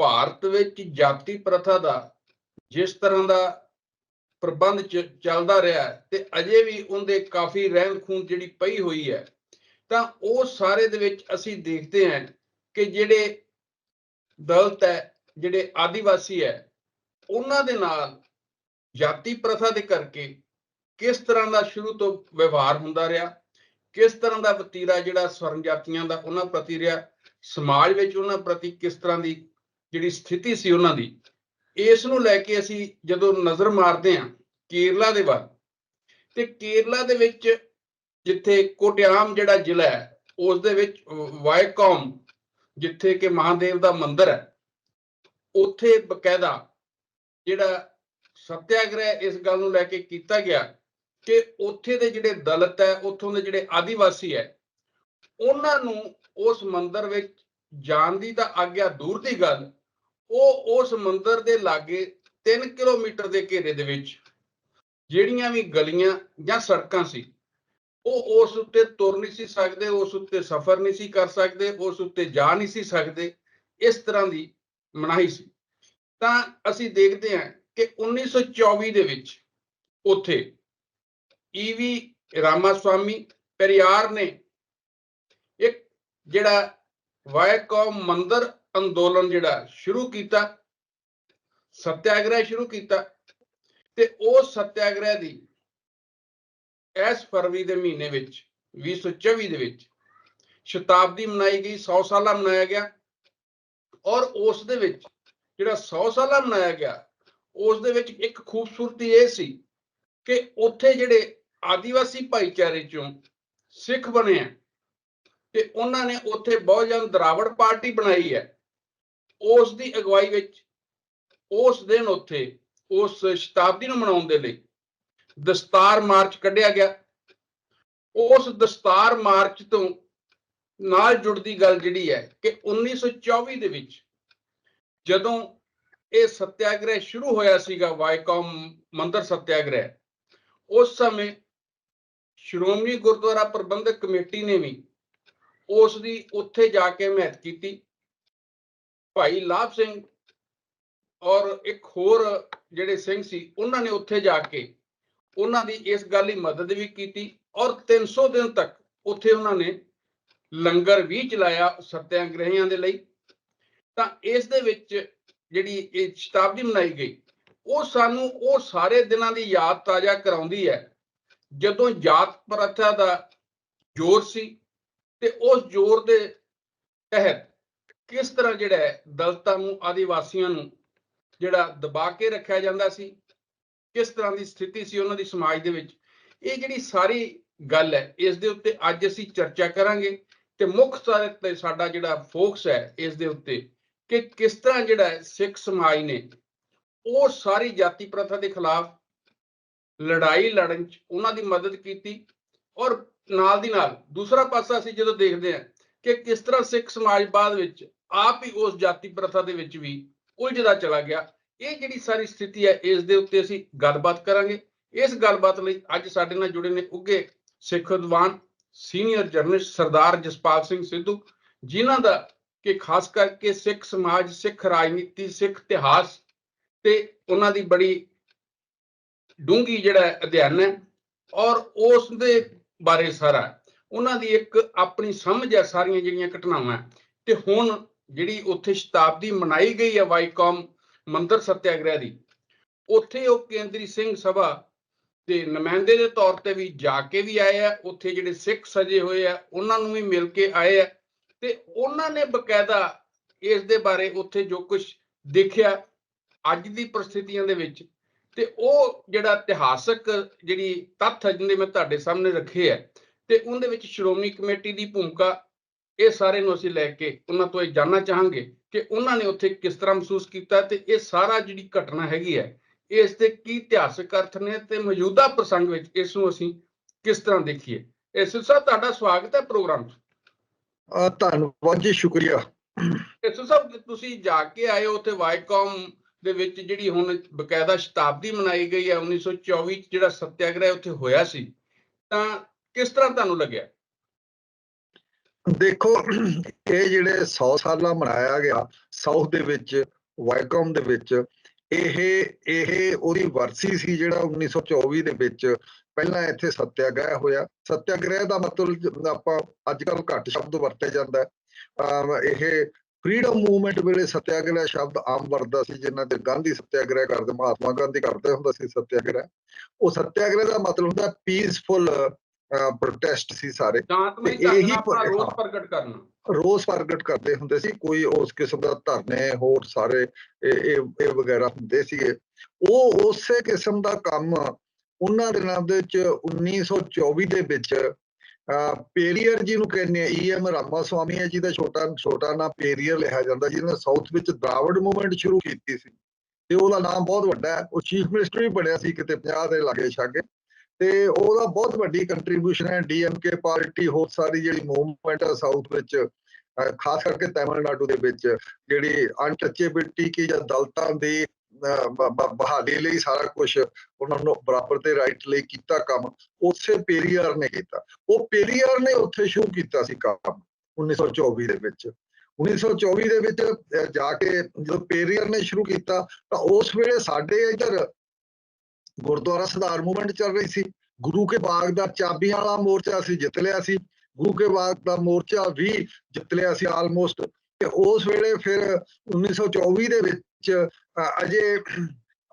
ਭਾਰਤ ਵਿੱਚ ਜਾਤੀ ਪ੍ਰਥਾ ਦਾ ਜਿਸ ਤਰ੍ਹਾਂ ਦਾ ਪ੍ਰਬੰਧ ਚੱਲਦਾ ਰਿਹਾ ਤੇ ਅਜੇ ਵੀ ਉਹਦੇ ਕਾਫੀ ਰਹਿੰਦ ਖੂੰਦ ਜਿਹੜੀ ਪਈ ਹੋਈ ਹੈ, ਤਾਂ ਉਹ ਸਾਰੇ ਦੇ ਵਿੱਚ ਅਸੀਂ ਦੇਖਦੇ ਹਾਂ ਕਿ ਜਿਹੜੇ ਦਲਿਤ ਹੈ, ਜਿਹੜੇ ਆਦੀਵਾਸੀ ਹੈ, ਉਹਨਾਂ ਦੇ ਨਾਲ ਜਾਤੀ ਪ੍ਰਥਾ ਦੇ ਕਰਕੇ ਕਿਸ ਤਰ੍ਹਾਂ ਦਾ ਸ਼ੁਰੂ ਤੋਂ ਵਿਵਹਾਰ ਹੁੰਦਾ ਰਿਹਾ, ਕਿਸ ਤਰ੍ਹਾਂ ਦਾ ਵਤੀਰਾ ਜਿਹੜਾ ਸਵਰਨ ਜਾਤੀਆਂ ਦਾ ਉਹਨਾਂ ਪ੍ਰਤੀ ਰਿਹਾ, ਸਮਾਜ ਵਿੱਚ ਉਹਨਾਂ ਪ੍ਰਤੀ ਕਿਸ ਤਰ੍ਹਾਂ ਦੀ ਜਿਹੜੀ ਸਥਿਤੀ ਸੀ ਉਹਨਾਂ ਦੀ, ਇਸ ਨੂੰ ਲੈ ਕੇ ਅਸੀਂ ਜਦੋਂ ਨਜ਼ਰ ਮਾਰਦੇ ਹਾਂ ਕੇਰਲਾ ਦੇ ਵੱਲ, ਤੇ ਕੇਰਲਾ ਦੇ ਵਿੱਚ ਜਿੱਥੇ ਕੋਟਿਆਮ ਜਿਹੜਾ ਜ਼ਿਲ੍ਹਾ ਹੈ ਉਸ ਦੇ ਵਿੱਚ ਵਾਇਕੌਮ ਜਿੱਥੇ ਕਿ ਮਹਾਦੇਵ ਦਾ ਮੰਦਿਰ ਹੈ, ਉੱਥੇ ਬਕਾਇਦਾ ਜਿਹੜਾ ਸਤਿਆਗ੍ਰਹਿ ਇਸ ਗੱਲ ਨੂੰ ਲੈ ਕੇ ਕੀਤਾ ਗਿਆ ਕਿ ਉੱਥੇ ਦੇ ਜਿਹੜੇ ਦਲਿਤ ਹੈ, ਉੱਥੋਂ ਦੇ ਜਿਹੜੇ ਆਦੀਵਾਸੀ ਹੈ, ਉਹਨਾਂ ਨੂੰ ਉਸ ਮੰਦਿਰ ਵਿੱਚ ਜਾਣ ਦੀ ਤਾਂ ਆਗਿਆ ਦੂਰ ਦੀ ਗੱਲ ਉਹ ਉਸ ਮੰਦਿਰ ਦੇ ਲਾਗੇ 3 ਕਿਲੋਮੀਟਰ ਦੇ ਘੇਰੇ ਦੇ ਵਿੱਚ ਜਿਹੜੀਆਂ ਵੀ ਗਲੀਆਂ ਜਾਂ ਸੜਕਾਂ ਸੀ, ਉਹ ਉਸ ਉੱਤੇ ਤੁਰ ਨਹੀਂ ਸੀ ਸਕਦੇ, ਉਸ ਉੱਤੇ ਸਫ਼ਰ ਨਹੀਂ ਸੀ ਕਰ ਸਕਦੇ, ਉਸ ਉੱਤੇ ਜਾ ਨਹੀਂ ਸੀ ਸਕਦੇ, ਇਸ ਤਰ੍ਹਾਂ ਦੀ ਮਨਾਹੀ ਸੀ। ਤਾਂ ਅਸੀਂ ਦੇਖਦੇ ਹਾਂ ਕਿ 1924 ਦੇ ਵਿੱਚ ਉੱਥੇ ਈਵੀ ਰਾਮਾਸਵਾਮੀ ਪੈਰੀਆਰ ਨੇ ਇੱਕ ਜਿਹੜਾ ਵਾਇਕੌਮ ਮੰਦਰ ਅੰਦੋਲਨ ਜਿਹੜਾ ਸ਼ੁਰੂ ਕੀਤਾ, ਸਤਿਆਗ੍ਰਹਿ ਸ਼ੁਰੂ ਕੀਤਾ ਤੇ ਉਹ ਸਤਿਆਗ੍ਰਹਿ ਦੀ ਇਸ ਫਰਵਰੀ ਦੇ ਮਹੀਨੇ ਵਿੱਚ 2024 ਦੇ ਵਿੱਚ ਸ਼ਤਾਬਦੀ ਮਨਾਈ ਗਈ 100 ਸਾਲਾ ਮਨਾਇਆ ਗਿਆ ਔਰ ਉਸ ਦੇ ਵਿੱਚ ਜਿਹੜਾ 100 ਸਾਲਾ ਮਨਾਇਆ ਗਿਆ, ਉਸ ਦੇ ਵਿੱਚ ਇੱਕ ਖੂਬਸੂਰਤੀ ਇਹ ਸੀ ਕਿ ਉੱਥੇ ਜਿਹੜੇ ਆਦੀਵਾਸੀ ਭਾਈਚਾਰੇ ਚੋਂ ਸਿੱਖ ਬਣੇ ਆ ਤੇ ਉਹਨਾਂ ਨੇ ਉੱਥੇ ਬਹੁਜਨ ਦਰਾਵੜ ਪਾਰਟੀ ਬਣਾਈ ਹੈ। ਉਸ ਦੀ ਅਗਵਾਈ ਵਿੱਚ, ਉਸ ਦਿਨ ਉੱਥੇ, ਉਸ ਸ਼ਤਾਬਦੀ ਨੂੰ ਮਨਾਉਣ ਦੇ ਲਈ ਦਸਤਾਰ ਮਾਰਚ ਕੱਢਿਆ ਗਿਆ। ਉਸ ਦਸਤਾਰ ਮਾਰਚ ਤੋਂ ਨਾਲ ਜੁੜਦੀ ਗੱਲ ਜਿਹੜੀ ਹੈ ਕਿ 1924 ਦੇ ਵਿੱਚ ਜਦੋਂ ਇਹ ਸਤਿਆਗ੍ਰਹਿ ਸ਼ੁਰੂ ਹੋਇਆ ਸੀਗਾ ਵਾਇਕੌਮ ਮੰਦਰ ਸਤਿਆਗ੍ਰਹਿ, ਉਸ ਸਮੇਂ ਸ਼੍ਰੋਮਣੀ ਗੁਰਦੁਆਰਾ ਪ੍ਰਬੰਧਕ ਕਮੇਟੀ ਨੇ ਵੀ ਉਸ ਦੀ ਉੱਥੇ ਜਾ ਕੇ ਮਹਿਤ ਕੀਤੀ। ਭਾਈ ਲਾਭ ਸਿੰਘ ਔਰ ਇੱਕ ਹੋਰ ਜਿਹੜੇ ਸਿੰਘ ਸੀ, ਉਹਨਾਂ ਨੇ ਉੱਥੇ ਜਾ ਕੇ ਉਹਨਾਂ ਦੀ ਇਸ ਗੱਲ ਦੀ ਮਦਦ ਵੀ ਕੀਤੀ ਔਰ 300 ਦਿਨ ਤੱਕ ਉੱਥੇ ਉਹਨਾਂ ਨੇ ਲੰਗਰ ਵੀ ਚਲਾਇਆ ਸਤਿਆਗ੍ਰਹੀਆਂ ਦੇ ਲਈ। ਤਾਂ ਇਸ ਦੇ ਵਿੱਚ ਜਿਹੜੀ ਇਹ ਸ਼ਤਾਬਦੀ ਮਨਾਈ ਗਈ, ਉਹ ਸਾਨੂੰ ਉਹ ਸਾਰੇ ਦਿਨਾਂ ਦੀ ਯਾਦ ਤਾਜ਼ਾ ਕਰਾਉਂਦੀ ਹੈ। ਜਦੋਂ ਜਾਤ ਪ੍ਰਥਾ ਦਾ ਜ਼ੋਰ ਸੀ ਤੇ ਉਸ ਜ਼ੋਰ ਦੇ ਤਹਿਤ ਕਿਸ ਤਰ੍ਹਾਂ ਜਿਹੜਾ ਹੈ ਦਲਿਤਾਂ ਨੂੰ, ਆਦੀਵਾਸੀਆਂ ਨੂੰ ਜਿਹੜਾ ਦਬਾ ਕੇ ਰੱਖਿਆ ਜਾਂਦਾ ਸੀ, ਕਿਸ ਤਰ੍ਹਾਂ ਦੀ ਸਥਿਤੀ ਸੀ ਉਹਨਾਂ ਦੀ ਸਮਾਜ ਦੇ ਵਿੱਚ, ਇਹ ਜਿਹੜੀ ਸਾਰੀ ਗੱਲ ਹੈ, ਇਸ ਦੇ ਉੱਤੇ ਅੱਜ ਅਸੀਂ ਚਰਚਾ ਕਰਾਂਗੇ ਤੇ ਮੁੱਖ ਤੌਰ ਤੇ ਸਾਡਾ ਜਿਹੜਾ ਫੋਕਸ ਹੈ, ਇਸ ਦੇ ਉੱਤੇ ਕਿ ਕਿਸ ਤਰ੍ਹਾਂ ਜਿਹੜਾ ਸਿੱਖ ਸਮਾਜ ਨੇ ਉਹ ਸਾਰੀ ਜਾਤੀ ਪ੍ਰਥਾ ਦੇ ਖਿਲਾਫ ਲੜਾਈ ਲੜਨ ਚ ਉਹਨਾਂ ਦੀ ਮਦਦ ਕੀਤੀ ਔਰ ਨਾਲ ਦੀ ਨਾਲ ਦੂਸਰਾ ਪਾਸਾ ਅਸੀਂ ਜਦੋਂ ਦੇਖਦੇ ਹਾਂ ਕਿ ਕਿਸ ਤਰ੍ਹਾਂ ਸਿੱਖ ਸਮਾਜ ਬਾਅਦ ਵਿੱਚ ਆਪ ਹੀ ਉਸ ਜਾਤੀ ਪ੍ਰਥਾ ਦੇ ਵਿੱਚ ਵੀ ਉਲਝਦਾ ਚਲਾ ਗਿਆ। ਇਹ ਜਿਹੜੀ ਸਾਰੀ ਸਥਿਤੀ ਹੈ, ਇਸ ਦੇ ਉੱਤੇ ਅਸੀਂ ਗੱਲਬਾਤ ਕਰਾਂਗੇ। ਇਸ ਗੱਲਬਾਤ ਲਈ ਅੱਜ ਸਾਡੇ ਨਾਲ ਜੁੜੇ ਨੇ ਉੱਗੇ ਸਿੱਖ ਵਿਦਵਾਨ ਸੀਨੀਅਰ ਜਰਨਲਿਸਟ ਸਰਦਾਰ ਜਸਪਾਲ ਸਿੰਘ ਸਿੱਧੂ, ਜਿਨ੍ਹਾਂ ਦਾ ਕਿ ਖਾਸ ਕਰਕੇ ਸਿੱਖ ਸਮਾਜ, ਸਿੱਖ ਰਾਜਨੀਤੀ, ਸਿੱਖ ਇਤਿਹਾਸ ਤੇ ਉਹਨਾਂ ਦੀ ਬੜੀ ਡੂੰਗੀ ਜਿਹੜਾ ਅਧਿਐਨ ਹੈ ਔਰ ਉਸ ਦੇ ਬਾਰੇ ਸਾਰਾ। ਉਹਨਾਂ ਦੀ ਇੱਕ ਆਪਣੀ ਸਮਝ ਹੈ ਸਾਰੀਆਂ ਜਿਹੜੀਆਂ ਘਟਨਾਵਾਂ। ਤੇ ਹੁਣ ਜਿਹੜੀ ਉੱਥੇ ਸ਼ਤਾਬਦੀ ਮਨਾਈ ਗਈ ਹੈ ਵਾਈਕੌਮ ਮੰਦਰ ਸਤਿਆਗ੍ਰਹਿ ਦੀ, ਉੱਥੇ ਉਹ ਕੇਂਦਰੀ ਸਿੰਘ ਸਭਾ ਦੇ ਨੁਮਾਇੰਦੇ ਦੇ ਤੌਰ ਤੇ ਵੀ ਜਾ ਕੇ ਵੀ ਆਏ ਆ, ਉੱਥੇ ਜਿਹੜੇ ਸਿੱਖ ਸਜੇ ਹੋਏ ਆ, ਉਹਨਾਂ ਨੂੰ ਵੀ ਮਿਲ ਕੇ ਆਏ ਆ ਤੇ ਉਹਨਾਂ ਨੇ ਬਕਾਇਦਾ ਇਸ ਦੇ ਬਾਰੇ ਉੱਥੇ ਜੋ ਕੁਝ ਦੇਖਿਆ ਅੱਜ ਦੀ ਪ੍ਰਸਥਿਤੀਆਂ ਦੇ ਵਿੱਚ ਤੇ ਉਹ ਜਿਹੜਾ ਇਤਿਹਾਸਕ ਜਿਹੜੀ ਤੱਥ ਹੈ ਜਿਹਦੇ ਮੈਂ ਤੁਹਾਡੇ ਸਾਹਮਣੇ ਰੱਖੇ ਆ ਤੇ ਉਹਦੇ ਵਿੱਚ ਸ਼੍ਰੋਮਣੀ ਕਮੇਟੀ ਦੀ ਭੂਮਿਕਾ ਇਹ ਸਾਰੇ ਨੂੰ ਅਸੀਂ ਲੈ ਕੇ ਉਹਨਾਂ ਤੋਂ ਇਹ ਜਾਨਣਾ ਚਾਹਾਂਗੇ ਕਿ ਉਹਨਾਂ ਨੇ ਉੱਥੇ ਕਿਸ ਤਰ੍ਹਾਂ ਮਹਿਸੂਸ ਕੀਤਾ ਤੇ ਇਹ ਸਾਰਾ ਜਿਹੜੀ ਘਟਨਾ ਹੈਗੀ ਹੈ ਇਸ ਦੇ ਕੀ ਇਤਿਹਾਸਕ ਅਰਥ ਨੇ ਤੇ ਮੌਜੂਦਾ ਪ੍ਰਸੰਗ ਵਿੱਚ ਇਸ ਨੂੰ ਅਸੀਂ ਕਿਸ ਤਰ੍ਹਾਂ ਦੇਖੀਏ? ਇਸ ਸਾਹਿਬ ਤੁਹਾਡਾ ਸਵਾਗਤ ਹੈ ਪ੍ਰੋਗਰਾਮ 'ਚ। ਧੰਨਵਾਦ ਜੀ ਸ਼ੁਕਰੀਆ। ਇਸ ਸਾਹਿਬ ਤੁਸੀਂ ਜਾ ਕੇ ਆਏ ਹੋ ਉੱਥੇ ਵਾਈਕੌਮ ਦੇ ਵਿੱਚ ਜਿਹੜੀ ਹੁਣ ਬਕਾਇਦਾ ਸ਼ਤਾਬਦੀ ਮਨਾਈ ਗਈ ਹੈ 1924 ਚ ਜਿਹੜਾ ਸਤਿਆਗ੍ਰਹਿ ਉੱਥੇ ਹੋਇਆ ਸੀ ਤਾਂ ਕਿਸ ਤਰ੍ਹਾਂ ਤੁਹਾਨੂੰ ਲੱਗਿਆ? ਦੇਖੋ, ਇਹ ਜਿਹੜੇ 100 ਸਾਲਾਂ ਮਨਾਇਆ ਗਿਆ, ਸਾਊਥ ਦੇ ਵਿੱਚ, ਵਾਈਕਮ ਦੇ ਵਿੱਚ, ਇਹ ਇਹ ਉਹਦੀ ਵਰਸੀ ਸੀ ਜਿਹੜਾ 1924 ਦੇ ਵਿੱਚ ਪਹਿਲਾਂ ਇੱਥੇ ਸਤਿਆਗ੍ਰਹਿ ਹੋਇਆ। ਸਤਿਆਗ੍ਰਹਿ ਦਾ ਮਤਲਬ ਆਪਾਂ ਅੱਜ ਕੱਲ ਘੱਟ ਸ਼ਬਦ ਵਰਤੇ ਜਾਂਦਾ ਹੈ। ਇਹ ਫਰੀडम ਮੂਵਮੈਂਟ ਵੇਲੇ ਸਤਿਆਗ੍ਰਹਿ ਸ਼ਬਦ ਆਮ ਵਰਤਦਾ ਸੀ, ਜਿਨ੍ਹਾਂ ਤੇ ਗਾਂਧੀ ਸਤਿਆਗ੍ਰਹਿ ਕਰਦੇ, ਮਹਾਤਮਾ ਗਾਂਧੀ ਕਰਦੇ ਹੁੰਦਾ ਸੀ ਸਤਿਆਗ੍ਰਹਿ। ਉਹ ਸਤਿਆਗ੍ਰਹਿ ਦਾ ਮਤਲਬ ਹੁੰਦਾ ਪੀਸਫੁਲ ਪ੍ਰੋਟੈਸਟ ਸੀ ਸਾਰੇ। ਢੰਗ ਇਹੀ ਰੋਸ। ਪ੍ਰਗਟ ਕਰਨਾ। ਰੋਸ ਪ੍ਰਗਟ ਕਰਦੇ ਹੁੰਦੇ ਸੀ ਕੋਈ ਉਸ ਕਿਸਮ ਦਾ ਧਰਨੇ ਹੋਰ ਸਾਰੇ ਇਹ ਇਹ ਵਗੈਰਾ ਹੁੰਦੇ ਸੀਗੇ। ਉਹ ਉਸੇ ਕਿਸਮ ਦਾ ਕੰਮ ਉਹਨਾਂ ਦਿਨਾਂ ਦੇ ਵਿੱਚ 1924 ਦੇ ਵਿੱਚ ਪੇਰੀਅਰ ਜੀ ਨੂੰ ਕਹਿੰਦੇ ਆ ਈਐਮ ਰਾਮਾ ਸਵਾਮੀ ਹੈ ਜੀ ਦਾ ਛੋਟਾ ਛੋਟਾ ਨਾਮ ਪੇਰੀਅਰ ਲਿਆ ਜਾਂਦਾ ਜਿਹਨੇ ਸਾਊਥ ਵਿੱਚ ਦਰਾਵੜ ਮੂਵਮੈਂਟ ਸ਼ੁਰੂ ਕੀਤੀ ਸੀ। ਤੇ ਉਹਦਾ ਨਾਮ ਬਹੁਤ ਵੱਡਾ ਹੈ। ਉਹ ਚੀਫ ਮਿਨਿਸਟਰ ਵੀ ਬਣਿਆ ਸੀ ਕਿਤੇ 50 ਦੇ ਲਾਗੇ ਛਾਗੇ ਤੇ ਉਹਦਾ ਬਹੁਤ ਵੱਡੀ ਕੰਟਰੀਬਿਊਸ਼ਨ ਹੈ। ਡੀਐਮਕੇ ਪਾਰਟੀ ਹੋਰ ਸਾਰੀ ਜਿਹੜੀ ਮੂਵਮੈਂਟ ਹੈ ਸਾਊਥ ਵਿੱਚ ਖਾਸ ਕਰਕੇ ਤਾਮਿਲਨਾਡੂ ਦੇ ਵਿੱਚ, ਜਿਹੜੀ ਅਨਟੱਚੇਬਿਲਟੀ ਕੀ ਜਾਂ ਦਲਤਾਂ ਦੀ ਬਹਾਲੀ ਲਈ ਸਾਰਾ ਕੁਝ ਉਹਨਾਂ ਨੂੰ ਬਰਾਬਰ ਦੇ ਰਾਈਟ ਲਈ ਕੀਤਾ ਕੰਮ, ਉਸੇ ਪੇਰੀਆਰ ਨੇ ਕੀਤਾ। ਉਹ ਪੇਰੀਆਰ ਨੇ ਉੱਥੇ ਸ਼ੁਰੂ ਕੀਤਾ ਸੀ ਕੰਮ 1924 ਦੇ ਵਿੱਚ। 1924 ਦੇ ਵਿੱਚ ਜਾ ਕੇ ਜਦੋਂ ਪੇਰੀਅਰ ਨੇ ਸ਼ੁਰੂ ਕੀਤਾ, ਤਾਂ ਉਸ ਵੇਲੇ ਸਾਡੇ ਇੱਧਰ ਗੁਰਦੁਆਰਾ ਸੁਧਾਰ ਮੂਵਮੈਂਟ ਚੱਲ ਰਹੀ ਸੀ। ਗੁਰੂ ਕੇ ਬਾਗ ਦਾ ਚਾਬੀਆਂ ਵਾਲਾ ਮੋਰਚਾ ਅਸੀਂ ਜਿੱਤ ਲਿਆ ਸੀ। ਗੁਰੂ ਕੇ ਬਾਗ ਦਾ ਮੋਰਚਾ ਵੀ ਜਿੱਤ ਲਿਆ ਸੀ ਆਲਮੋਸਟ ਤੇ ਉਸ ਵੇਲੇ ਫਿਰ 1924 ਦੇ ਵਿੱਚ ਅਜੇ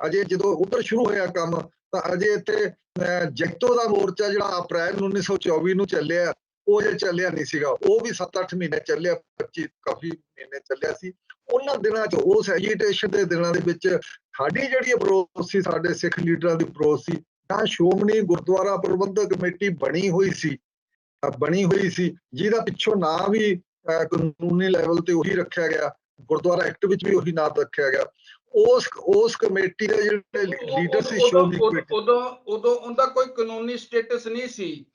ਅਜੇ ਜਦੋਂ ਉੱਧਰ ਸ਼ੁਰੂ ਹੋਇਆ ਕੰਮ ਤਾਂ ਅਜੇ ਇੱਥੇ ਅ, ਜੈਤੋ ਦਾ ਮੋਰਚਾ ਜਿਹੜਾ ਅਪ੍ਰੈਲ 1924 ਨੂੰ ਚੱਲਿਆ ਉਹ ਜੇ ਚੱਲਿਆ ਨਹੀਂ ਸੀਗਾ। ਉਹ ਵੀ 7-8 ਮਹੀਨੇ ਚੱਲਿਆ 25 ਕਾਫੀ ਮਹੀਨੇ ਚੱਲਿਆ ਸੀ। ਉਹਨਾਂ ਦਿਨਾਂ 'ਚ ਉਸ ਐਜੀਟੇਸ਼ਨ ਦੇ ਦਿਨਾਂ ਦੇ ਵਿੱਚ ਸਾਡੀ ਜਿਹੜੀ ਅਪਰੋਚ ਸੀ ਸਾਡੇ ਸਿੱਖ ਲੀਡਰਾਂ ਦੀ ਅਪਰੋਚ ਸੀ ਤਾਂ ਸ਼੍ਰੋਮਣੀ ਗੁਰਦੁਆਰਾ ਪ੍ਰਬੰਧਕ ਕਮੇਟੀ ਬਣੀ ਹੋਈ ਸੀ। ਬਣੀ ਹੋਈ ਸੀ ਜਿਹਦਾ ਪਿੱਛੋਂ ਨਾਂ ਵੀ ਕਾਨੂੰਨੀ ਲੈਵਲ ਤੇ ਉਹੀ ਰੱਖਿਆ ਗਿਆ ਗੁਰਦੁਆਰਾ ਐਕਟ ਵਿੱਚ ਵੀ ਉਹੀ ਨਾਂ ਰੱਖਿਆ ਗਿਆ। ਉਸ ਉਸ ਕਮੇਟੀ ਦੇ ਜਿਹੜੇ ਲੀਡਰ ਸੀ ਕਮੇਟੀ ਉਦੋਂ ਉਦੋਂ ਉਹਦਾ ਕੋਈ ਕਾਨੂੰਨੀ ਸਟੇਟਸ ਨਹੀਂ ਸੀ।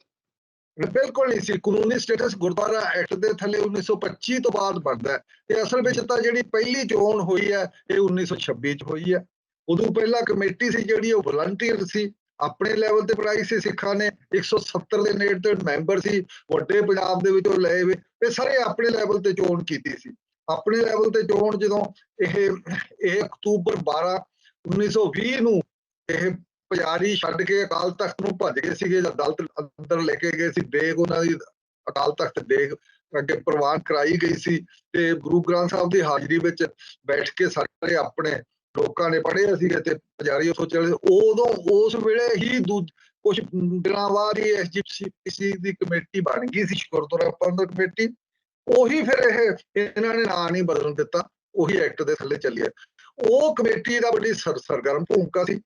ਬਿਲਕੁਲ ਨਹੀਂ ਸੀ। ਕਾਨੂੰਨੀ ਸਟੇਟਸ ਗੁਰਦੁਆਰਾ ਐਕਟ ਦੇ ਥੱਲੇ 1925 ਤੋਂ ਬਾਅਦ ਬਣਦਾ ਤੇ ਅਸਲ ਵਿੱਚ ਤਾਂ ਜਿਹੜੀ ਪਹਿਲੀ ਚੋਣ ਹੋਈ ਹੈ, ਇਹ 1926 ਚ ਹੋਈ ਹੈ। ਉਦੋਂ ਪਹਿਲਾਂ ਕਮੇਟੀ ਸੀ ਜਿਹੜੀ, ਉਹ ਵਲੰਟੀਅਰ ਸੀ। ਆਪਣੇ ਲੈਵਲ ਤੇ ਬਣਾਈ ਸੀ ਸਿੱਖਾਂ ਨੇ। 170 ਦੇ ਨੇੜੇ ਤੇ ਮੈਂਬਰ ਸੀ, ਵੱਡੇ ਪੰਜਾਬ ਦੇ ਵਿੱਚੋਂ ਲਏ ਵੇ ਇਹ ਸਾਰੇ ਆਪਣੇ ਲੈਵਲ ਤੇ ਚੋਣ ਕੀਤੀ ਸੀ। ਆਪਣੇ ਲੈਵਲ ਤੇ ਚੋਣ ਜਦੋਂ ਇਹ ਇਹ ਅਕਤੂਬਰ 12 1920 ਨੂੰ ਇਹ ਪੁਜਾਰੀ ਛੱਡ ਕੇ ਅਕਾਲ ਤਖਤ ਨੂੰ ਭੱਜ ਗਏ ਸੀਗੇ ਜਦ ਦਲਤ ਅੰਦਰ ਲੈ ਕੇ ਗਏ ਸੀ, ਦੇਗ ਉਹਨਾਂ ਦੀ ਅਕਾਲ ਤਖਤ ਦੇਗ ਅੱਗੇ ਪ੍ਰਵਾਨ ਕਰਾਈ ਗਈ ਸੀ ਤੇ ਗੁਰੂ ਗ੍ਰੰਥ ਸਾਹਿਬ ਦੀ ਹਾਜ਼ਰੀ ਵਿੱਚ ਬੈਠ ਕੇ ਸਾਰੇ ਆਪਣੇ ਲੋਕਾਂ ਨੇ ਪੜ੍ਹੇ ਸੀਗੇ ਤੇ ਪੁਜਾਰੀ ਉਹ ਚੱਲੇ ਉਦੋਂ ਉਸ ਵੇਲੇ ਹੀ ਕੁਝ ਦਿਨਾਂ ਬਾਅਦ ਹੀ ਐਸਜੀਪੀਸੀ ਦੀ ਕਮੇਟੀ ਬਣ ਗਈ ਸੀ, ਗੁਰਦੁਆਰਾ ਪ੍ਰਬੰਧਕ ਕਮੇਟੀ, ਉਹੀ ਫਿਰ ਇਹ ਇਹਨਾਂ ਨੇ ਨਾਂ ਨਹੀਂ ਬਦਲਣ ਦਿੱਤਾ, ਉਹੀ ਐਕਟ ਦੇ ਥੱਲੇ ਚੱਲਿਆ ਉਹ ਕਮੇਟੀ ਦਾ ਬੜੀ ਸਰ- ਸਰਗਰਮ ਭੂਮਿਕਾ ਸੀ।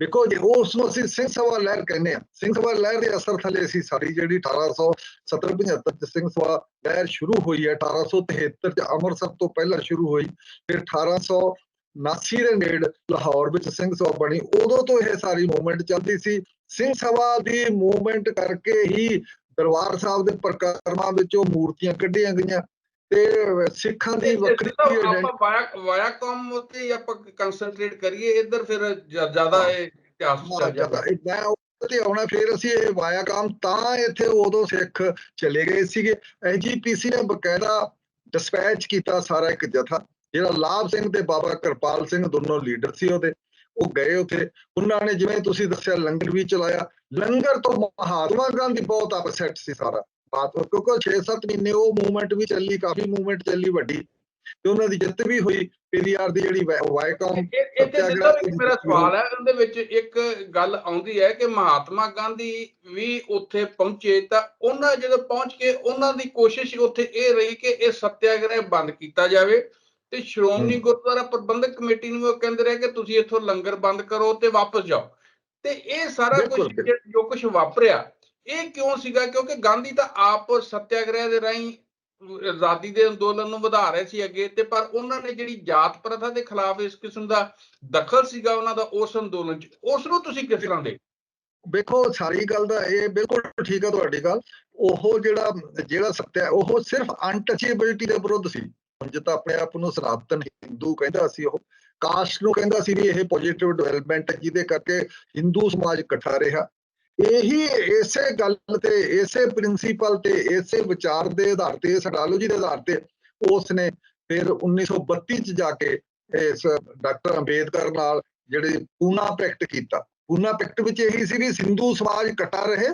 ਦੇਖੋ ਜੇ ਉਸ ਨੂੰ ਅਸੀਂ ਸਿੰਘ ਸਭਾ ਲਹਿਰ ਕਹਿੰਦੇ ਆ ਸਿੰਘ ਸਭਾ ਲਹਿਰ ਦੇ ਅਸਰ ਥੱਲੇ ਅਸੀਂ ਸਾਰੀ ਜਿਹੜੀ 1870 75 ਚ ਸਿੰਘ ਸਭਾ ਲਹਿਰ ਸ਼ੁਰੂ ਹੋਈ ਹੈ 1873 ਚ ਅੰਮ੍ਰਿਤਸਰ ਤੋਂ ਪਹਿਲਾਂ ਸ਼ੁਰੂ ਹੋਈ, ਫਿਰ 1879 ਦੇ ਨੇੜ ਲਾਹੌਰ ਵਿੱਚ ਸਿੰਘ ਸਭਾ ਬਣੀ, ਉਦੋਂ ਤੋਂ ਇਹ ਸਾਰੀ ਮੂਵਮੈਂਟ ਚੱਲਦੀ ਸੀ। ਸਿੰਘ ਸਭਾ ਦੀ ਮੂਵਮੈਂਟ ਕਰਕੇ ਹੀ ਦਰਬਾਰ ਸਾਹਿਬ ਦੇ ਪ੍ਰਕਰਮਾਂ ਵਿੱਚੋਂ ਮੂਰਤੀਆਂ ਕੱਢੀਆਂ ਗਈਆਂ। ਤੇ ਸਿੱਖਾਂ ਦੀ ਵੱਖਰੀ ਆਪਾਂ ਵਾਇਆ ਕੌਮ ਉੱਤੇ ਹੀ ਆਪਾਂ ਕਨਸੈਂਟਰੇਟ ਕਰੀਏ ਇੱਧਰ ਫਿਰ ਜ਼ਿਆਦਾ ਇਹ ਇਤਿਹਾਸ ਚੱਲ ਜਾਂਦਾ। ਜ਼ਿਆਦਾ ਇਹ ਮੈਂ ਉਹ ਤੇ ਆਉਣਾ ਫਿਰ ਅਸੀਂ ਇਹ ਵਾਇਆ ਕੰਮ ਤਾਂ ਇੱਥੇ ਉਦੋਂ ਸਿੱਖ ਚਲੇ ਗਏ ਸੀਗੇ। ਐਜੀਪੀਸੀ ਨੇ ਬਕਾਇਦਾ ਡਿਸਪੈਚ ਕੀਤਾ ਸਾਰਾ ਇੱਕ ਜਥਾ ਜਿਹੜਾ ਲਾਭ ਸਿੰਘ ਤੇ ਬਾਬਾ ਕਿਰਪਾਲ ਸਿੰਘ ਦੋਨੋਂ ਲੀਡਰ ਸੀ ਉਹਦੇ। ਉਹ ਗਏ ਉੱਥੇ। ਉਹਨਾਂ ਨੇ ਜਿਵੇਂ ਤੁਸੀਂ ਦੱਸਿਆ ਲੰਗਰ ਵੀ ਚਲਾਇਆ। ਲੰਗਰ ਤੋਂ ਮਹਾਤਮਾ ਗਾਂਧੀ ਬਹੁਤ ਅਪਸੈਟ ਸੀ ਸਾਰਾ। ਬਾਤ ਕਿਉਂਕਿ 6-7 ਮਹੀਨੇ ਉਹ ਮੂਵਮੈਂਟ ਵੀ ਚੱਲੀ ਕਾਫੀ ਮੂਵਮੈਂਟ ਚੱਲੀ ਵੱਡੀ ਤੇ ਉਹਨਾਂ ਦੀ ਜਿੱਤ ਵੀ ਹੋਈ ਪੀਡੀਆਰ ਦੀ ਜਿਹੜੀ ਵਾਇਕਮ ਇਹ- ਇੱਥੇ ਦੀ ਮੇਰਾ ਸਵਾਲ ਹੈ ਉਹਦੇ ਵਿੱਚ ਇੱਕ ਗੱਲ ਆਉਂਦੀ ਹੈ ਕਿ ਮਹਾਤਮਾ ਗਾਂਧੀ ਵੀ ਉੱਥੇ ਪਹੁੰਚੇ ਤਾਂ ਉਹਨਾਂ ਜਦੋਂ ਪਹੁੰਚ ਕੇ ਉਹਨਾਂ ਦੀ ਕੋਸ਼ਿਸ਼ ਉੱਥੇ ਇਹ ਰਹੀ ਕਿ ਇਹ ਸੱਤਿਆਗ੍ਰਹਿ ਬੰਦ ਕੀਤਾ ਜਾਵੇ ਤੇ ਸ਼੍ਰੋਮਣੀ। ਗੁਰਦੁਆਰਾ ਪ੍ਰਬੰਧਕ ਕਮੇਟੀ ਨੂੰ ਉਹ ਕਹਿੰਦੇ ਰਹੇ ਕਿ ਤੁਸੀਂ ਇੱਥੋਂ ਲੰਗਰ ਬੰਦ ਕਰੋ ਤੇ ਵਾਪਸ ਜਾਓ ਤੇ ਇਹ ਸਾਰਾ ਕੁਝ। ਜੋ ਕੁਝ ਵਾਪਰਿਆ ਇਹ ਕਿਉਂ ਸੀਗਾ? ਕਿਉਂਕਿ ਗਾਂਧੀ ਤਾਂ ਆਪ ਸਤਿਆਗ੍ਰਹਿ ਦੇ ਰਾਹੀਂ ਆਜ਼ਾਦੀ ਦੇ ਅੰਦੋਲਨ ਨੂੰ ਵਧਾ ਰਹੇ ਸੀ ਅੱਗੇ ਤੇ ਪਰ ਉਹਨਾਂ ਨੇ ਜਿਹੜੀ ਜਾਤ ਪ੍ਰਥਾ ਦੇ ਖਿਲਾਫ ਇਸ ਕਿਸਮ ਦਾ ਦਖਲ ਸੀਗਾ ਉਹਨਾਂ ਦਾ ਉਸ ਅੰਦੋਲਨ ਚ। ਉਸ ਨੂੰ ਤੁਸੀਂ ਕਿਸ ਤਰ੍ਹਾਂ ਦੇ ਵੇਖੋ, ਸਾਰੀ ਗੱਲ ਦਾ ਇਹ ਬਿਲਕੁਲ ਠੀਕ ਆ ਤੁਹਾਡੀ ਗੱਲ। ਉਹ ਜਿਹੜਾ ਜਿਹੜਾ ਸਤਿਆ, ਉਹ ਸਿਰਫ ਅਨਟਚੇਬਿਲਟੀ ਦੇ ਵਿਰੁੱਧ ਸੀ। ਹੁਣ ਜਿੱਦਾਂ ਆਪਣੇ ਆਪ ਨੂੰ ਸਨਾਤਨ ਹਿੰਦੂ ਕਹਿੰਦਾ ਸੀ ਉਹ, ਕਾਸਟ ਨੂੰ ਕਹਿੰਦਾ ਸੀ ਵੀ ਇਹ ਪੋਜੀਟਿਵ ਡਿਵੈਲਪਮੈਂਟ ਜਿਹਦੇ ਕਰਕੇ ਹਿੰਦੂ ਸਮਾਜ ਇਕੱਠਾ ਰਿਹਾ। ਇਹੀ ਇਸੇ ਗੱਲ ਤੇ, ਇਸੇ ਪ੍ਰਿੰਸੀਪਲ ਤੇ, ਇਸੇ ਵਿਚਾਰ ਦੇ ਆਧਾਰ ਤੇ, ਇਸ ਦੇ ਆਧਾਰ ਤੇ ਉਸ ਨੇ ਫਿਰ 1932 ਚ ਜਾ ਕੇ ਇਸ ਡਾਕਟਰ ਅੰਬੇਦਕਰ ਨਾਲ ਜਿਹੜੇ ਪੂਨਾ ਪੈਕਟ ਕੀਤਾ। ਪੂਨਾ ਪੈਕਟ ਵਿੱਚ ਇਹੀ ਸੀ ਵੀ ਸਿੰਧੂ ਸਮਾਜ ਇਕੱਠਾ ਰਹੇ,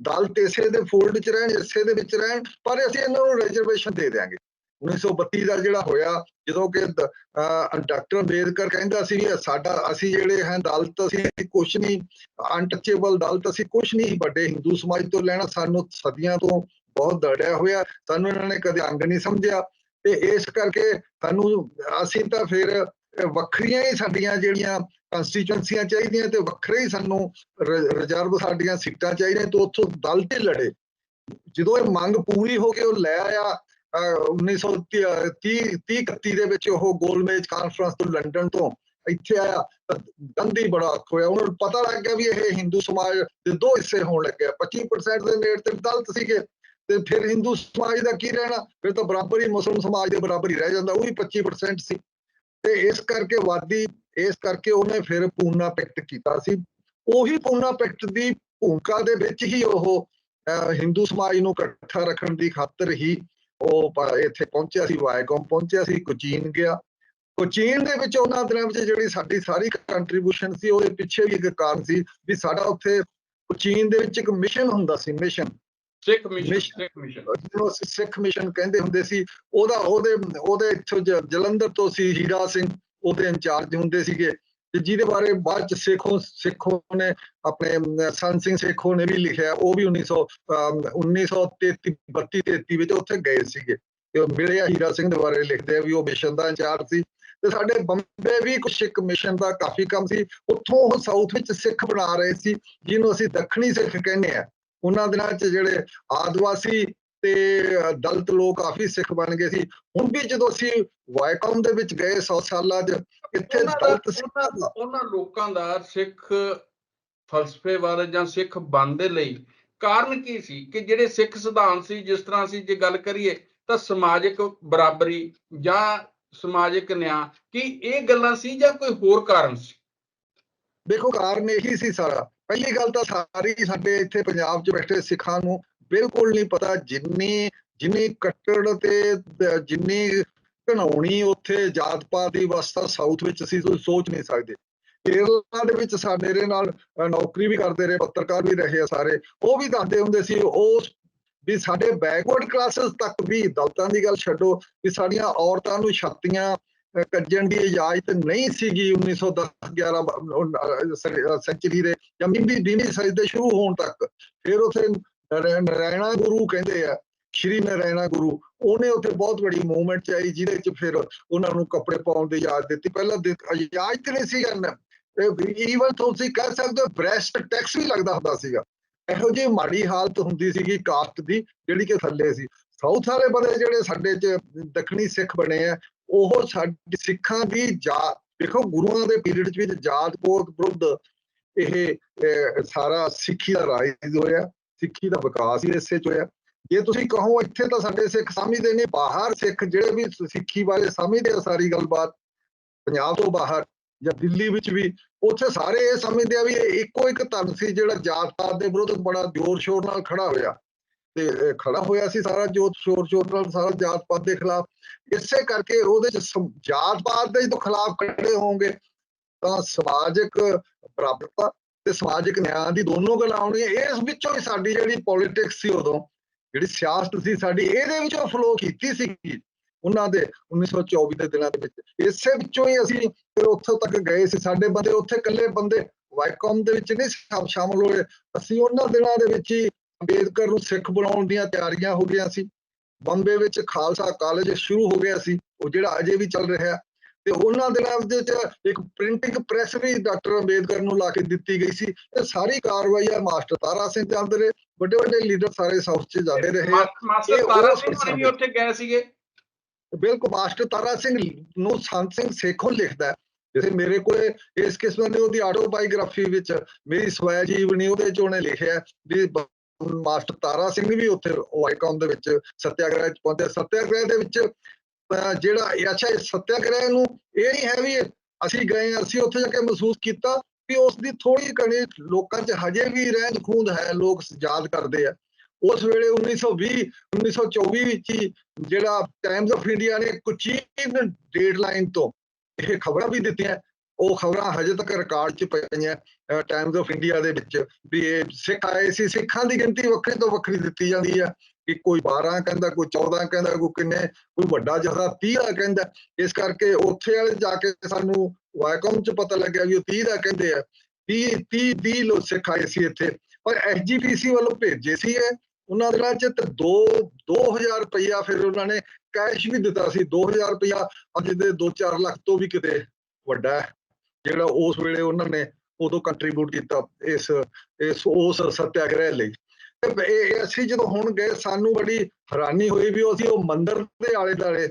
ਦਲਿਤ ਇਸੇ ਦੇ ਫੋਲਡ ਚ ਰਹਿਣ, ਇਸੇ ਦੇ ਵਿੱਚ ਰਹਿਣ, ਪਰ ਅਸੀਂ ਇਹਨਾਂ ਨੂੰ ਰਿਜ਼ਰਵੇਸ਼ਨ ਦੇ ਦਿਆਂਗੇ। 1932 ਦਾ ਜਿਹੜਾ ਹੋਇਆ, ਜਦੋਂ ਕਿ ਡਾਕਟਰ ਅੰਬੇਦਕਰ ਕਹਿੰਦਾ ਸੀ, ਸਾਡਾ, ਅਸੀਂ ਜਿਹੜੇ ਹੈ ਦਲਤ ਅਸੀਂ ਕੁਛ ਨਹੀਂ ਅਨਟਚੇਬਲ ਦਲਤ ਅਸੀਂ ਕੁਛ ਨਹੀਂ, ਵੱਡੇ ਹਿੰਦੂ ਸਮਾਜ ਤੋਂ ਲੈਣਾ, ਸਾਨੂੰ ਸਦੀਆਂ ਤੋਂ ਬਹੁਤ ਦੜਿਆ ਹੋਇਆ, ਸਾਨੂੰ ਇਹਨਾਂ ਨੇ ਕਦੇ ਅੰਗ ਨਹੀਂ ਸਮਝਿਆ। ਤੇ ਇਸ ਕਰਕੇ ਸਾਨੂੰ, ਅਸੀਂ ਤਾਂ ਫਿਰ ਵੱਖਰੀਆਂ ਹੀ ਸਾਡੀਆਂ ਜਿਹੜੀਆਂ ਕੰਸਟੀਚੁਐਂਸੀਆਂ ਚਾਹੀਦੀਆਂ ਤੇ ਵੱਖਰੇ ਹੀ ਸਾਨੂੰ ਰਿਜ਼ਰਵ ਸਾਡੀਆਂ ਸੀਟਾਂ ਚਾਹੀਦੀਆਂ ਤੇ ਉੱਥੋਂ ਦਲ ਤੇ ਲੜੇ। ਜਦੋਂ ਇਹ ਮੰਗ ਪੂਰੀ ਹੋ ਕੇ ਉਹ ਲੈ ਆਇਆ 1930 30 31 ਦੇ ਵਿੱਚ ਉਹ ਗੋਲਮੇਜ ਕਾਨਫਰੰਸ ਤੋਂ ਲੰਡਨ ਤੋਂ ਇੱਥੇ ਆਇਆ ਗੰਦੀ ਬੜਾ ਔਖ ਹੋਇਆ। ਉਹਨਾਂ ਨੂੰ ਪਤਾ ਲੱਗ ਗਿਆ ਵੀ ਇਹ ਹਿੰਦੂ ਸਮਾਜ ਦੇ ਦੋ ਹਿੱਸੇ ਹੋਣ ਲੱਗਿਆ 25% ਦੇ ਨੇੜੇ ਤੇ ਦਲਿਤ ਸੀਗੇ ਤੇ ਫਿਰ ਹਿੰਦੂ ਸਮਾਜ ਦਾ ਕੀ ਰਹਿਣਾ? ਫਿਰ ਤਾਂ ਬਰਾਬਰ ਹੀ ਮੁਸਲਮਾਨ ਸਮਾਜ ਦੇ ਬਰਾਬਰ ਹੀ ਰਹਿ ਜਾਂਦਾ ਉਹ ਵੀ 25% ਸੀ। ਤੇ ਇਸ ਕਰਕੇ ਵਾਦੀ ਇਸ ਕਰਕੇ ਉਹਨੇ ਫਿਰ ਪੂਨਾ ਪੈਕਟ ਕੀਤਾ ਸੀ। ਉਹੀ ਪੂਨਾ ਪੈਕਟ ਦੀ ਭੂਮਿਕਾ ਦੇ ਵਿੱਚ ਹੀ ਉਹ ਅਹ, ਹਿੰਦੂ ਸਮਾਜ ਨੂੰ ਇਕੱਠਾ ਰੱਖਣ ਦੀ ਖਾਤਰ ਹੀ ਉਹ ਇੱਥੇ ਪਹੁੰਚਿਆ ਸੀ ਵਾਇਕੋਮ ਪਹੁੰਚਿਆ ਸੀ ਕੋਚੀਨ ਗਿਆ। ਕੋਚੀਨ ਦੇ ਵਿੱਚ ਉਹਨਾਂ ਦਿਨਾਂ ਵਿੱਚ ਜਿਹੜੀ ਸਾਡੀ ਸਾਰੀ ਕੰਟਰੀਬਿਊਸ਼ਨ ਸੀ ਉਹਦੇ ਪਿੱਛੇ ਵੀ ਇੱਕ ਕਾਰਨ ਸੀ ਵੀ ਸਾਡਾ ਉੱਥੇ ਕੋਚੀਨ ਦੇ ਵਿੱਚ ਇੱਕ ਮਿਸ਼ਨ ਹੁੰਦਾ ਸੀ mission Sikh mission. Sikh mission ਜਿਹਨੂੰ ਅਸੀਂ ਸਿੱਖ ਮਿਸ਼ਨ ਕਹਿੰਦੇ ਹੁੰਦੇ ਸੀ ਉਹਦਾ ਉਹਦੇ ਉਹਦੇ ਇੱਥੋਂ ਜਲੰਧਰ ਤੋਂ ਸੀ ਹੀਰਾ ਸਿੰਘ ਉਹਦੇ ਇੰਚਾਰਜ ਹੁੰਦੇ ਸੀਗੇ। ਤੇ ਜਿਹਦੇ ਬਾਰੇ ਬਾਅਦ ਚ ਸੇਖੋਂ ਸੇਖੋਂ ਨੇ ਆਪਣੇ ਸੰਤ ਸਿੰਘ ਸੇਖੋਂ ਨੇ ਵੀ ਲਿਖਿਆ ਉਹ ਵੀ 1900 ਅਮ, 1933 32 33 ਵਿੱਚ ਉੱਥੇ ਗਏ ਸੀਗੇ। ਤੇ ਉਹ ਮਿਲਿਆ ਹੀਰਾ ਸਿੰਘ ਦੇ ਬਾਰੇ ਲਿਖਦੇ ਆ ਵੀ ਉਹ ਮਿਸ਼ਨ ਦਾ ਇੰਚਾਰਜ ਸੀ। ਤੇ ਸਾਡੇ ਬੰਬੇ ਵੀ ਕੁਛ ਇੱਕ ਮਿਸ਼ਨ ਦਾ ਕਾਫੀ ਕੰਮ ਸੀ। ਉੱਥੋਂ ਉਹ ਸਾਊਥ ਵਿੱਚ ਸਿੱਖ ਬਣਾ ਰਹੇ ਸੀ ਜਿਹਨੂੰ ਅਸੀਂ ਦੱਖਣੀ ਸਿੱਖ ਕਹਿੰਦੇ ਆ। ਉਹਨਾਂ ਦਿਨਾਂ 'ਚ ਜਿਹੜੇ ਆਦਿਵਾਸੀ ਤੇ ਦਲਿਤ ਲੋਕ ਕਾਫੀ ਸਿੱਖ ਬਣ ਗਏ ਸੀ। ਹੁਣ ਵੀ ਜਦੋਂ ਅਸੀਂ ਵਾਇਕਮ ਦੇ ਵਿੱਚ ਗਏ 100 ਸਾਲਾਂ 'ਚ ਇੱਥੇ ਦਲਿਤ ਉਹਨਾਂ- ਲੋਕਾਂ ਦਾ ਸਿੱਖ ਫਲਸਫੇ ਬਾਰੇ ਜਾਂ ਸਿੱਖ ਬਣਨ ਦੇ ਲਈ ਕਾਰਨ ਕੀ ਸੀ? ਕਿ ਜਿਹੜੇ ਸਿੱਖ ਸਿਧਾਂਤ ਸੀ ਜਿਸ ਤਰ੍ਹਾਂ ਅਸੀਂ ਜੇ ਗੱਲ ਕਰੀਏ ਤਾਂ ਸਮਾਜਿਕ ਬਰਾਬਰੀ ਜਾਂ ਸਮਾਜਿਕ ਨਿਆਂ ਕੀ ਇਹ ਗੱਲਾਂ ਸੀ ਜਾਂ ਕੋਈ ਹੋਰ ਕਾਰਨ ਸੀ? ਦੇਖੋ ਕਾਰਨ ਇਹੀ ਸੀ ਸਾਰਾ। ਪਹਿਲੀ ਗੱਲ ਤਾਂ ਸਾਰੀ ਸਾਡੇ ਇੱਥੇ ਪੰਜਾਬ 'ਚ ਬੈਠੇ ਸਿੱਖਾਂ ਨੂੰ ਬਿਲਕੁਲ ਨਹੀਂ ਪਤਾ ਜਿੰਨੀ ਜਿੰਨੀ ਕੱਟੜ ਤੇ ਦ- ਘਣਾਉਣੀ ਉੱਥੇ ਜਾਤ ਪਾਤ ਦੀ ਅਵਸਥਾ ਸਾਊਥ ਵਿੱਚ ਸੀ ਸੋਚ ਨਹੀਂ ਸਕਦੇ। ਕੇਰਲਾ ਦੇ ਵਿੱਚ ਸਾ ਨਾਲ ਨੌਕਰੀ ਵੀ ਕਰਦੇ ਰਹੇ, ਪੱਤਰਕਾਰ ਵੀ ਰਹੇ ਸਾਰੇ। ਉਹ ਵੀ ਦੱਸਦੇ ਹੁੰਦੇ ਸੀ ਉਸ ਵੀ ਸਾਡੇ ਬੈਕਵਰਡ ਕਲਾਸਿਸ ਤੱਕ ਵੀ ਦਲਤਾਂ ਦੀ ਗੱਲ ਛੱਡੋ ਵੀ ਸਾਡੀਆਂ ਔਰਤਾਂ ਨੂੰ ਛਾਤੀਆਂ ਕੱਜਣ ਦੀ ਇਜਾਜ਼ਤ ਨਹੀਂ ਸੀਗੀ 1910 11 ਸੈਂਚੁਰੀ ਦੇ ਜਾਂ ਵੀਹਵੀਂ ਵੀਹਵੀਂ ਸਦੀ ਦੇ ਸ਼ੁਰੂ ਹੋਣ ਤੱਕ। ਫਿਰ ਉਥੇ ਨਰਾਇਣਾ ਗੁਰੂ ਕਹਿੰਦੇ ਆ, ਸ਼੍ਰੀ ਨਰਾਇਣਾ ਗੁਰੂ। ਉਹਨੇ ਉੱਥੇ ਬਹੁਤ ਵੱਡੀ ਮੂਵਮੈਂਟ ਚਾਈ ਜਿਹਦੇ ਚ ਫਿਰ ਉਹਨਾਂ ਨੂੰ ਕੱਪੜੇ ਪਾਉਣ ਦੀ ਇਜਾਜ਼ਤ ਦਿੱਤੀ। ਪਹਿਲਾਂ ਦੇ- ਤੇ ਨਹੀਂ ਸੀ ਕਰਨਾ ਈਵਨ ਤੁਸੀਂ ਕਹਿ ਸਕਦੇ ਹੋ ਬ੍ਰੈਸਟ ਟੈਕਸ ਵੀ ਲੱਗਦਾ ਹੁੰਦਾ ਸੀਗਾ। ਇਹੋ ਜਿਹੀ ਮਾੜੀ ਹਾਲਤ ਹੁੰਦੀ ਸੀਗੀ ਕਾਸਟ ਦੀ, ਜਿਹੜੀ ਕਿ ਥੱਲੇ ਸੀ। ਸਾਊਥ ਵਾਲੇ ਬੰਦੇ ਜਿਹੜੇ ਸਾਡੇ ਚ ਦੱਖਣੀ ਸਿੱਖ ਬਣੇ ਆ, ਉਹ ਸਾਡੇ ਸਿੱਖਾਂ ਦੀ ਜਾਤ ਦੇਖੋ ਗੁਰੂਆਂ ਦੇ ਪੀਰੀਅਡ ਚ ਵੀ ਜਾਤ ਪੋਤ ਵਿਰੁੱਧ ਇਹ ਸਾਰਾ ਸਿੱਖੀ ਦਾ ਰਾਈਜ਼ ਹੋਇਆ। ਸਿੱਖੀ ਦਾ ਵਿਕਾਸ ਹੀ ਇਸੇ ਚ ਹੋਇਆ। ਜੇ ਤੁਸੀਂ ਕਹੋ ਇੱਥੇ ਤਾਂ ਸਾਡੇ ਸਿੱਖ ਸਮਝਦੇ ਨੇ, ਬਾਹਰ ਸਿੱਖ ਜਿਹੜੇ ਵੀ ਸਿੱਖੀ ਬਾਰੇ ਸਮਝਦੇ ਆ ਸਾਰੀ ਗੱਲਬਾਤ, ਪੰਜਾਬ ਤੋਂ ਬਾਹਰ ਜਾਂ ਦਿੱਲੀ ਵਿੱਚ ਵੀ, ਉੱਥੇ ਸਾਰੇ ਇਹ ਸਮਝਦੇ ਆ ਵੀ ਇੱਕੋ ਇੱਕ ਧਰਮ ਸੀ ਜਿਹੜਾ ਜਾਤ ਪਾਤ ਦੇ ਵਿਰੁੱਧ ਬੜਾ ਜ਼ੋਰ ਸ਼ੋਰ ਨਾਲ ਖੜਾ ਹੋਇਆ। ਤੇ ਖੜਾ ਹੋਇਆ ਸੀ ਸਾਰਾ ਜੋਤ ਸ਼ੋਰ ਸ਼ੋਰ ਨਾਲ, ਸਾਰਾ ਜਾਤ ਪਾਤ ਦੇ ਖਿਲਾਫ। ਇਸੇ ਕਰਕੇ ਉਹਦੇ ਚ ਜਾਤ ਪਾਤ ਦੇ ਜਦੋਂ ਖਿਲਾਫ ਖੜੇ ਹੋਣਗੇ। ਤਾਂ ਸਮਾਜਿਕ ਬਰਾਬਰਤਾ ਤੇ ਸਮਾਜਿਕ ਨਿਆਂ ਦੀ ਦੋਨੋਂ ਗੱਲਾਂ ਆਉਣੀਆਂ ਇਸ ਵਿੱਚੋਂ ਹੀ ਸਾਡੀ ਜਿਹੜੀ ਪੋਲਿਟਿਕਸ ਸੀ ਉਦੋਂ, ਜਿਹੜੀ ਸਿਆਸਤ ਸੀ ਸਾਡੀ, ਇਹਦੇ ਵਿੱਚੋਂ ਫਲੋ ਕੀਤੀ ਸੀ ਉਹਨਾਂ ਦੇ 1924 ਦੇ ਦਿਨਾਂ ਦੇ ਵਿੱਚ। ਇਸੇ ਵਿੱਚੋਂ ਹੀ ਅਸੀਂ ਫਿਰ ਉੱਥੋਂ ਤੱਕ ਗਏ ਸੀ, ਸਾਡੇ ਬੰਦੇ ਉੱਥੇ ਇਕੱਲੇ ਬੰਦੇ ਵਾਈਕੌਮ ਦੇ ਵਿੱਚ ਨਹੀਂ ਸ਼ਾ- ਸ਼ਾਮਲ ਹੋਏ। ਅਸੀਂ ਉਹਨਾਂ ਦਿਨਾਂ ਦੇ ਵਿੱਚ ਹੀ ਅੰਬੇਦਕਰ ਨੂੰ ਸਿੱਖ ਬਣਾਉਣ ਦੀਆਂ ਤਿਆਰੀਆਂ ਹੋ ਗਈਆਂ ਸੀ। ਬੰਬੇ ਵਿੱਚ ਖਾਲਸਾ ਕਾਲਜ ਸ਼ੁਰੂ ਹੋ ਗਿਆ ਸੀ, ਉਹ ਜਿਹੜਾ ਅਜੇ ਵੀ ਚੱਲ ਰਿਹਾ ਤੇ ਉਹਨਾਂ ਦੇ ਵਿੱਚ ਇੱਕ ਪ੍ਰਿੰਟਿੰਗ ਪ੍ਰੈਸ ਵੀ ਡਾਕਟਰ ਅੰਬੇਦਕਰ ਨੂੰ ਲਾ ਕੇ ਦਿੱਤੀ ਗਈ ਸੀ। ਇਹ ਸਾਰੀ ਕਾਰਵਾਈ ਆ ਮਾਸਟਰ ਤਾਰਾ ਸਿੰਘ ਚੰਦ ਦੇ ਵੱਡੇ ਵੱਡੇ ਲੀਡਰ ਸਾਰੇ ਸਾਊਥ 'ਚ ਜਾਂਦੇ ਰਹੇ ਮਾਸਟਰ ਤਾਰਾ ਸਿੰਘ ਵੀ ਉੱਥੇ ਗਏ ਸੀਗੇ? ਬਿਲਕੁਲ ਮਾਸਟਰ ਤਾਰਾ ਸਿੰਘ ਨੂੰ ਸੰਤ ਸਿੰਘ ਸੇਖੋਂ ਲਿਖਦਾ। ਜਿਵੇਂ ਮੇਰੇ ਕੋਲੇ ਇਸ ਕਿਸਮ ਦੀ ਉਹਦੀ ਆਟੋਬਾਇਓਗ੍ਰਾਫੀ ਵਿੱਚ ਮੇਰੀ ਸਵੈ ਜੀਵਨੀ ਉਹਦੇ ਚ ਉਹਨੇ ਲਿਖਿਆ ਵੀ ਮਾਸਟਰ ਤਾਰਾ ਸਿੰਘ ਵੀ ਉੱਥੇ ਵਾਈਕੌਮ ਦੇ ਵਿੱਚ ਸੱਤਿਆਗ੍ਰਹਿ ਚ ਪਹੁੰਚਿਆ। ਸੱਤਿਆਗ੍ਰਹਿ ਦੇ ਵਿੱਚ ਜਿਹੜਾ ਅੱਛਾ ਇਹ ਸੱਤਿਆਗ੍ਰਹਿ ਨੂੰ ਇਹ ਨਹੀਂ ਹੈ ਵੀ ਅਸੀਂ ਗਏ ਅਸੀਂ ਉੱਥੇ ਜਾ ਕੇ ਮਹਿਸੂਸ ਕੀਤਾ ਵੀ ਉਸ ਦੀ ਥੋੜੀ ਕਣੀ ਲੋਕਾਂ 'ਚ ਹਜੇ ਵੀ ਰਹਿੰਦ ਖੂੰਦ ਹੈ, ਲੋਕ ਯਾਦ ਕਰਦੇ ਆ। ਉਸ ਵੇਲੇ 1920 1924 ਵਿੱਚ ਹੀ ਜਿਹੜਾ ਟਾਈਮਸ ਆਫ ਇੰਡੀਆ ਨੇ ਕੁਚੀਨ ਡੇਡਲਾਈਨ ਤੋਂ ਇਹ ਖਬਰਾਂ ਵੀ ਦਿੱਤੀਆਂ। ਉਹ ਖਬਰਾਂ ਹਜੇ ਤੱਕ ਰਿਕਾਰਡ 'ਚ ਪਈਆਂ ਟਾਈਮਸ ਆਫ ਇੰਡੀਆ ਦੇ ਵਿੱਚ ਵੀ ਇਹ ਸਿੱਖ ਆਏ ਸੀ, ਸਿੱਖਾਂ ਦੀ ਗਿਣਤੀ ਵੱਖਰੀ ਤੋਂ ਵੱਖਰੀ ਦਿੱਤੀ ਜਾਂਦੀ ਆ। ਕਿ ਕੋਈ 12 ਕਹਿੰਦਾ, ਕੋਈ 14 ਕਹਿੰਦਾ, ਕੋਈ ਕਿੰਨੇ, ਕੋਈ ਵੱਡਾ ਜਥਾ 30 ਦਾ ਕਹਿੰਦਾ। ਇਸ ਕਰਕੇ ਉੱਥੇ ਵਾਲੇ ਜਾ ਕੇ ਸਾਨੂੰ ਵਾਇਕਮ 'ਚ ਪਤਾ ਲੱਗਿਆ ਵੀ ਉਹ 30 ਦਾ ਕਹਿੰਦੇ ਆ। 30 30 30 ਲੋਕ ਸਿੱਖ ਆਏ ਸੀ ਇੱਥੇ। ਪਰ ਐਸਜੀਪੀਸੀ ਵੱਲੋਂ ਭੇਜੇ ਸੀ ਇਹ ਉਹਨਾਂ ਦੇ ਨਾਲ ਚ ਤੇ 2 2000 ਰੁਪਇਆ ਫਿਰ ਉਹਨਾਂ ਨੇ ਕੈਸ਼ ਵੀ ਦਿੱਤਾ ਸੀ। 2000 ਰੁਪਇਆ ਅੱਜ ਦੇ 2-4 ਲੱਖ ਤੋਂ ਵੀ ਕਿਤੇ ਵੱਡਾ ਜਿਹੜਾ ਉਸ ਵੇਲੇ ਉਹਨਾਂ ਨੇ ਉਦੋਂ ਕੰਟਰੀਬਿਊਟ ਕੀਤਾ ਇਸ ਇਸ ਉਸ ਸੱਤਿਆਗ੍ਰਹਿ ਲਈ। ਅਸੀਂ ਜਦੋਂ ਹੁਣ ਗਏ, ਸਾਨੂੰ ਬੜੀ ਹੈਰਾਨੀ ਹੋਈ ਵੀ ਅਸੀਂ ਉਹ ਮੰਦਿਰ ਦੇ ਆਲੇ ਦੁਆਲੇ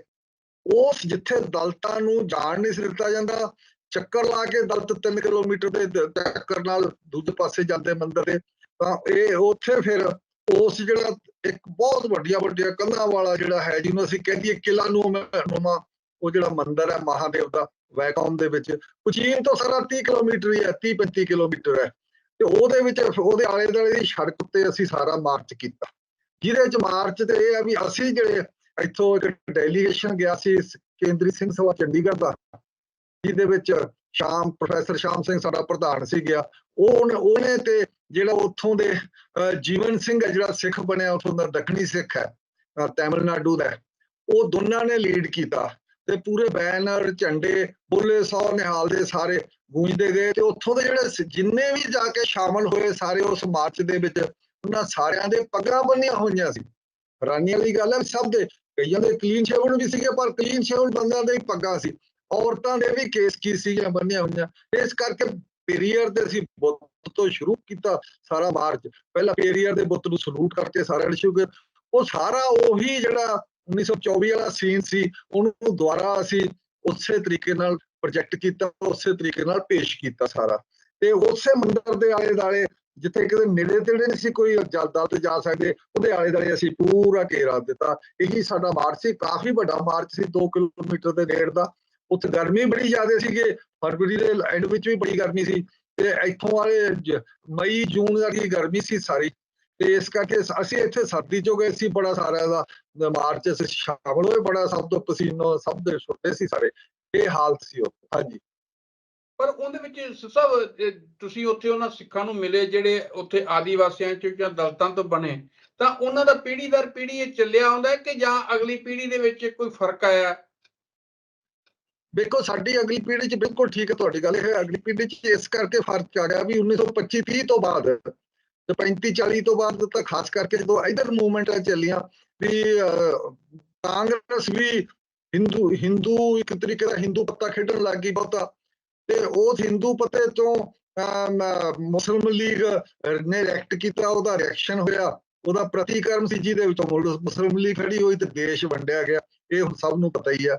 ਉਸ ਜਿੱਥੇ ਦਲਤਾਂ ਨੂੰ ਜਾਣ ਨਹੀਂ ਸੀ ਦਿੱਤਾ ਜਾਂਦਾ, ਚੱਕਰ ਲਾ ਕੇ ਦਲਤ 3 ਕਿਲੋਮੀਟਰ ਦੇ ਚੱਕਰ ਨਾਲ ਦੂਜੇ ਪਾਸੇ ਜਾਂਦੇ ਮੰਦਿਰ ਦੇ, ਤਾਂ ਇਹ ਉੱਥੇ ਫਿਰ ਉਸ ਜਿਹੜਾ ਇੱਕ ਬਹੁਤ ਵੱਡੀਆਂ ਵੱਡੀਆਂ ਕੰਧਾਂ ਵਾਲਾ ਜਿਹੜਾ ਹੈ, ਜਿਹਨੂੰ ਅਸੀਂ ਕਹਿੰਦੀ ਕਿਲਾ ਨੂੰ ਨੁਮਾ, ਉਹ ਜਿਹੜਾ ਮੰਦਿਰ ਹੈ ਮਹਾਦੇਵ ਦਾ ਵੈਕੌਮ ਦੇ ਵਿੱਚ। ਕੁਚੀਨ ਤੋਂ ਸਾਰਾ 30 ਕਿਲੋਮੀਟਰ ਹੀ ਹੈ 30 35 ਕਿਲੋਮੀਟਰ ਹੈ। ਤੇ ਉਹਦੇ ਵਿੱਚ ਉਹਦੇ ਆਲੇ ਦੁਆਲੇ ਦੀ ਸੜਕ ਉੱਤੇ ਅਸੀਂ ਸਾਰਾ ਮਾਰਚ ਕੀਤਾ। ਜਿਹਦੇ ਵਿੱਚ ਮਾਰਚ ਤੇ ਇਹ ਆ ਵੀ ਅਸੀਂ ਜਿਹੜੇ ਇੱਥੋਂ ਇੱਕ ਡੈਲੀਗੇਸ਼ਨ ਗਿਆ ਸੀ ਕੇਂਦਰੀ ਸਿੰਘ ਸਭਾ ਚੰਡੀਗੜ੍ਹ ਦਾ ਜਿਹਦੇ ਵਿੱਚ ਸ਼ਾਮ ਪ੍ਰੋਫੈਸਰ ਸ਼ਾਮ ਸਿੰਘ ਸਾਡਾ ਪ੍ਰਧਾਨ ਸੀ ਗਿਆ। ਉਹ ਉਹਨੇ- ਉਹਨੇ ਤੇ ਜਿਹੜਾ ਉੱਥੋਂ ਦੇ ਅਹ, ਜੀਵਨ ਸਿੰਘ ਹੈ ਜਿਹੜਾ ਸਿੱਖ ਬਣਿਆ ਉੱਥੋਂ ਦਾ ਦੱਖਣੀ ਸਿੱਖ ਹੈ ਤਾਮਿਲਨਾਡੂ ਦਾ ਉਹ ਦੋਨਾਂ ਨੇ ਲੀਡ ਕੀਤਾ। ਤੇ ਪੂਰੇ ਬੈਨਰ ਝੰਡੇ ਬੋਲੇ ਸੌ ਨਿਹਾਲ ਸਾਰੇ ਗੂੰਜਦੇ ਗਏ ਤੇ ਉੱਥੋਂ ਦੇ ਜਿਹੜੇ ਜਿੰਨੇ ਵੀ ਜਾ ਕੇ ਸ਼ਾਮਲ ਹੋਏ ਸਾਰੇ ਉਸ ਮਾਰਚ ਦੇ ਵਿੱਚ ਉਹਨਾਂ ਸਾਰਿਆਂ ਦੇ ਪੱਗਾਂ ਬੰਨੀਆਂ ਹੋਈਆਂ ਸੀ। ਹੈਰਾਨੀ ਵਾਲੀ ਗੱਲ ਹੈ ਵੀ ਸਭ ਦੇ, ਕਈਆਂ ਦੇ ਕਲੀਨ ਸ਼ੇਵਨ ਵੀ ਸੀਗੇ ਪਰ ਕਲੀਨ ਸ਼ੇਵਨ ਬੰਦਿਆਂ ਦੇ ਹੀ ਪੱਗਾਂ ਸੀ। ਔਰਤਾਂ ਦੇ ਵੀ ਕੇਸ ਕੀ ਸੀਗੀਆਂ ਬੰਨੀਆਂ ਹੋਈਆਂ। ਇਸ ਕਰਕੇ ਪੇਰੀਅਰ ਦੇ ਅਸੀਂ ਬੁੱਤ ਤੋਂ ਸ਼ੁਰੂ ਕੀਤਾ ਸਾਰਾ ਮਾਰਚ। ਪਹਿਲਾਂ ਪੇਰੀਅਰ ਦੇ ਬੁੱਤ ਨੂੰ ਸਲੂਟ ਕਰਕੇ ਸਾਰਿਆਂ ਨੇ ਸ਼ੁਰੂ ਉਹ ਸਾਰਾ ਉਹੀ ਜਿਹੜਾ 1924 ਵਾਲਾ ਸੀਨ ਸੀ, ਉਹਨੂੰ ਦੁਬਾਰਾ ਅਸੀਂ ਉਸੇ ਤਰੀਕੇ ਨਾਲ ਪ੍ਰੋਜੈਕਟ ਕੀਤਾ, ਉਸੇ ਤਰੀਕੇ ਨਾਲ ਪੇਸ਼ ਕੀਤਾ ਸਾਰਾ। ਤੇ ਉਸੇ ਮੰਦਿਰ ਦੇ ਆਲੇ ਦਾਲੇ ਜਿੱਥੇ ਕਿਤੇ ਨੇੜੇ ਤੇੜੇ ਨਹੀਂ ਸੀ ਕੋਈ ਜਲਦਾ ਤੇ ਜਾ ਸਕਦੇ, ਉਹਦੇ ਆਲੇ ਦਾਲੇ ਅਸੀਂ ਪੂਰਾ ਘੇਰਾ ਦਿੱਤਾ। ਇਹੀ ਸਾਡਾ ਮਾਰਚ ਸੀ, ਕਾਫੀ ਵੱਡਾ ਮਾਰਚ ਸੀ 2 ਕਿਲੋਮੀਟਰ ਦੇ ਨੇੜ ਦਾ। ਉੱਥੇ ਗਰਮੀ ਬੜੀ ਜ਼ਿਆਦਾ ਸੀਗੇ, ਫਰਵਰੀ ਦੇ ਐਂਡ ਵਿੱਚ ਵੀ ਬੜੀ ਗਰਮੀ ਸੀ। ਤੇ ਇੱਥੋਂ ਵਾਲੇ ਮਈ, ਜੂਨ ਵਾਲੀ ਗਰਮੀ ਸੀ ਸਾਰੀ। ਤੇ ਇਸ ਕਰਕੇ ਅਸੀਂ ਇੱਥੇ ਸਰਦੀ ਚੋਂ ਗਏ ਸੀ ਬੜਾ ਸਾਰਾ ਦਾ ਮਾਰਚ ਅਸੀਂ ਸ਼ਾਮਲ ਹੋਏ ਬੜਾ ਸਭ ਤੋਂ ਪਸੀਨੋ ਸਭ ਦੇ ਛੋਟੇ ਸੀ ਸਾਰੇ ਇਹ ਹਾਲਤ ਸੀ ਉਹ ਹਾਂਜੀ ਪਰ ਉਹਦੇ ਵਿੱਚ ਸਭ ਤੁਸੀਂ ਉੱਥੇ ਉਹਨਾਂ ਸਿੱਖਾਂ ਨੂੰ ਮਿਲੇ ਜਿਹੜੇ ਉੱਥੇ ਆਦੀਵਾਸੀਆਂ ਚ ਜਾਂ ਦਲਤਾਂ ਤੋਂ ਬਣੇ ਤਾਂ ਉਹਨਾਂ ਦਾ ਪੀੜ੍ਹੀ ਦਰ ਪੀੜ੍ਹੀ ਇਹ ਚੱਲਿਆ ਆਉਂਦਾ ਹੈ ਕਿ ਜਾਂ ਅਗਲੀ ਪੀੜ੍ਹੀ ਦੇ ਵਿੱਚ ਕੋਈ ਫ਼ਰਕ ਆਇਆ ਹੈ? ਵੇਖੋ ਸਾਡੀ ਅਗਲੀ ਪੀੜ੍ਹੀ 'ਚ ਬਿਲਕੁਲ ਠੀਕ ਹੈ ਤੁਹਾਡੀ ਗੱਲ ਇਹ ਅਗਲੀ ਪੀੜ੍ਹੀ 'ਚ ਇਸ ਕਰਕੇ ਫ਼ਰਕ ਆ ਗਿਆ ਵੀ 1925 30 ਤੋਂ ਬਾਅਦ ਤੇ 35 40 ਤੋਂ ਬਾਅਦ ਤਾਂ ਖਾਸ ਕਰਕੇ ਜਦੋਂ ਇਧਰ ਮੂਵਮੈਂਟਾਂ ਚੱਲੀਆਂ ਵੀ ਕਾਂਗਰਸ ਵੀ ਹਿੰਦੂ ਹਿੰਦੂ ਇੱਕ ਤਰੀਕੇ ਦਾ ਹਿੰਦੂ ਪੱਤਾ ਖੇਡਣ ਲੱਗ ਗਈ ਬਹੁਤਾ ਤੇ ਉਸ ਹਿੰਦੂ ਪੱਤੇ ਤੋਂ ਅਮ, ਲੀਗ ਨੇ ਰਿਐਕਟ ਕੀਤਾ ਉਹਦਾ ਰਿਐਕਸ਼ਨ ਹੋਇਆ ਉਹਦਾ ਪ੍ਰਤੀਕਰਮ ਸੀ ਜਿਹਦੇ ਵਿੱਚੋਂ ਮੁਲ- ਮੁਸਲਿਮ ਲੀਗ ਖੜੀ ਹੋਈ ਤੇ ਦੇਸ਼ ਵੰਡਿਆ ਗਿਆ ਇਹ ਹੁਣ ਸਭ ਨੂੰ ਪਤਾ ਹੀ ਆ।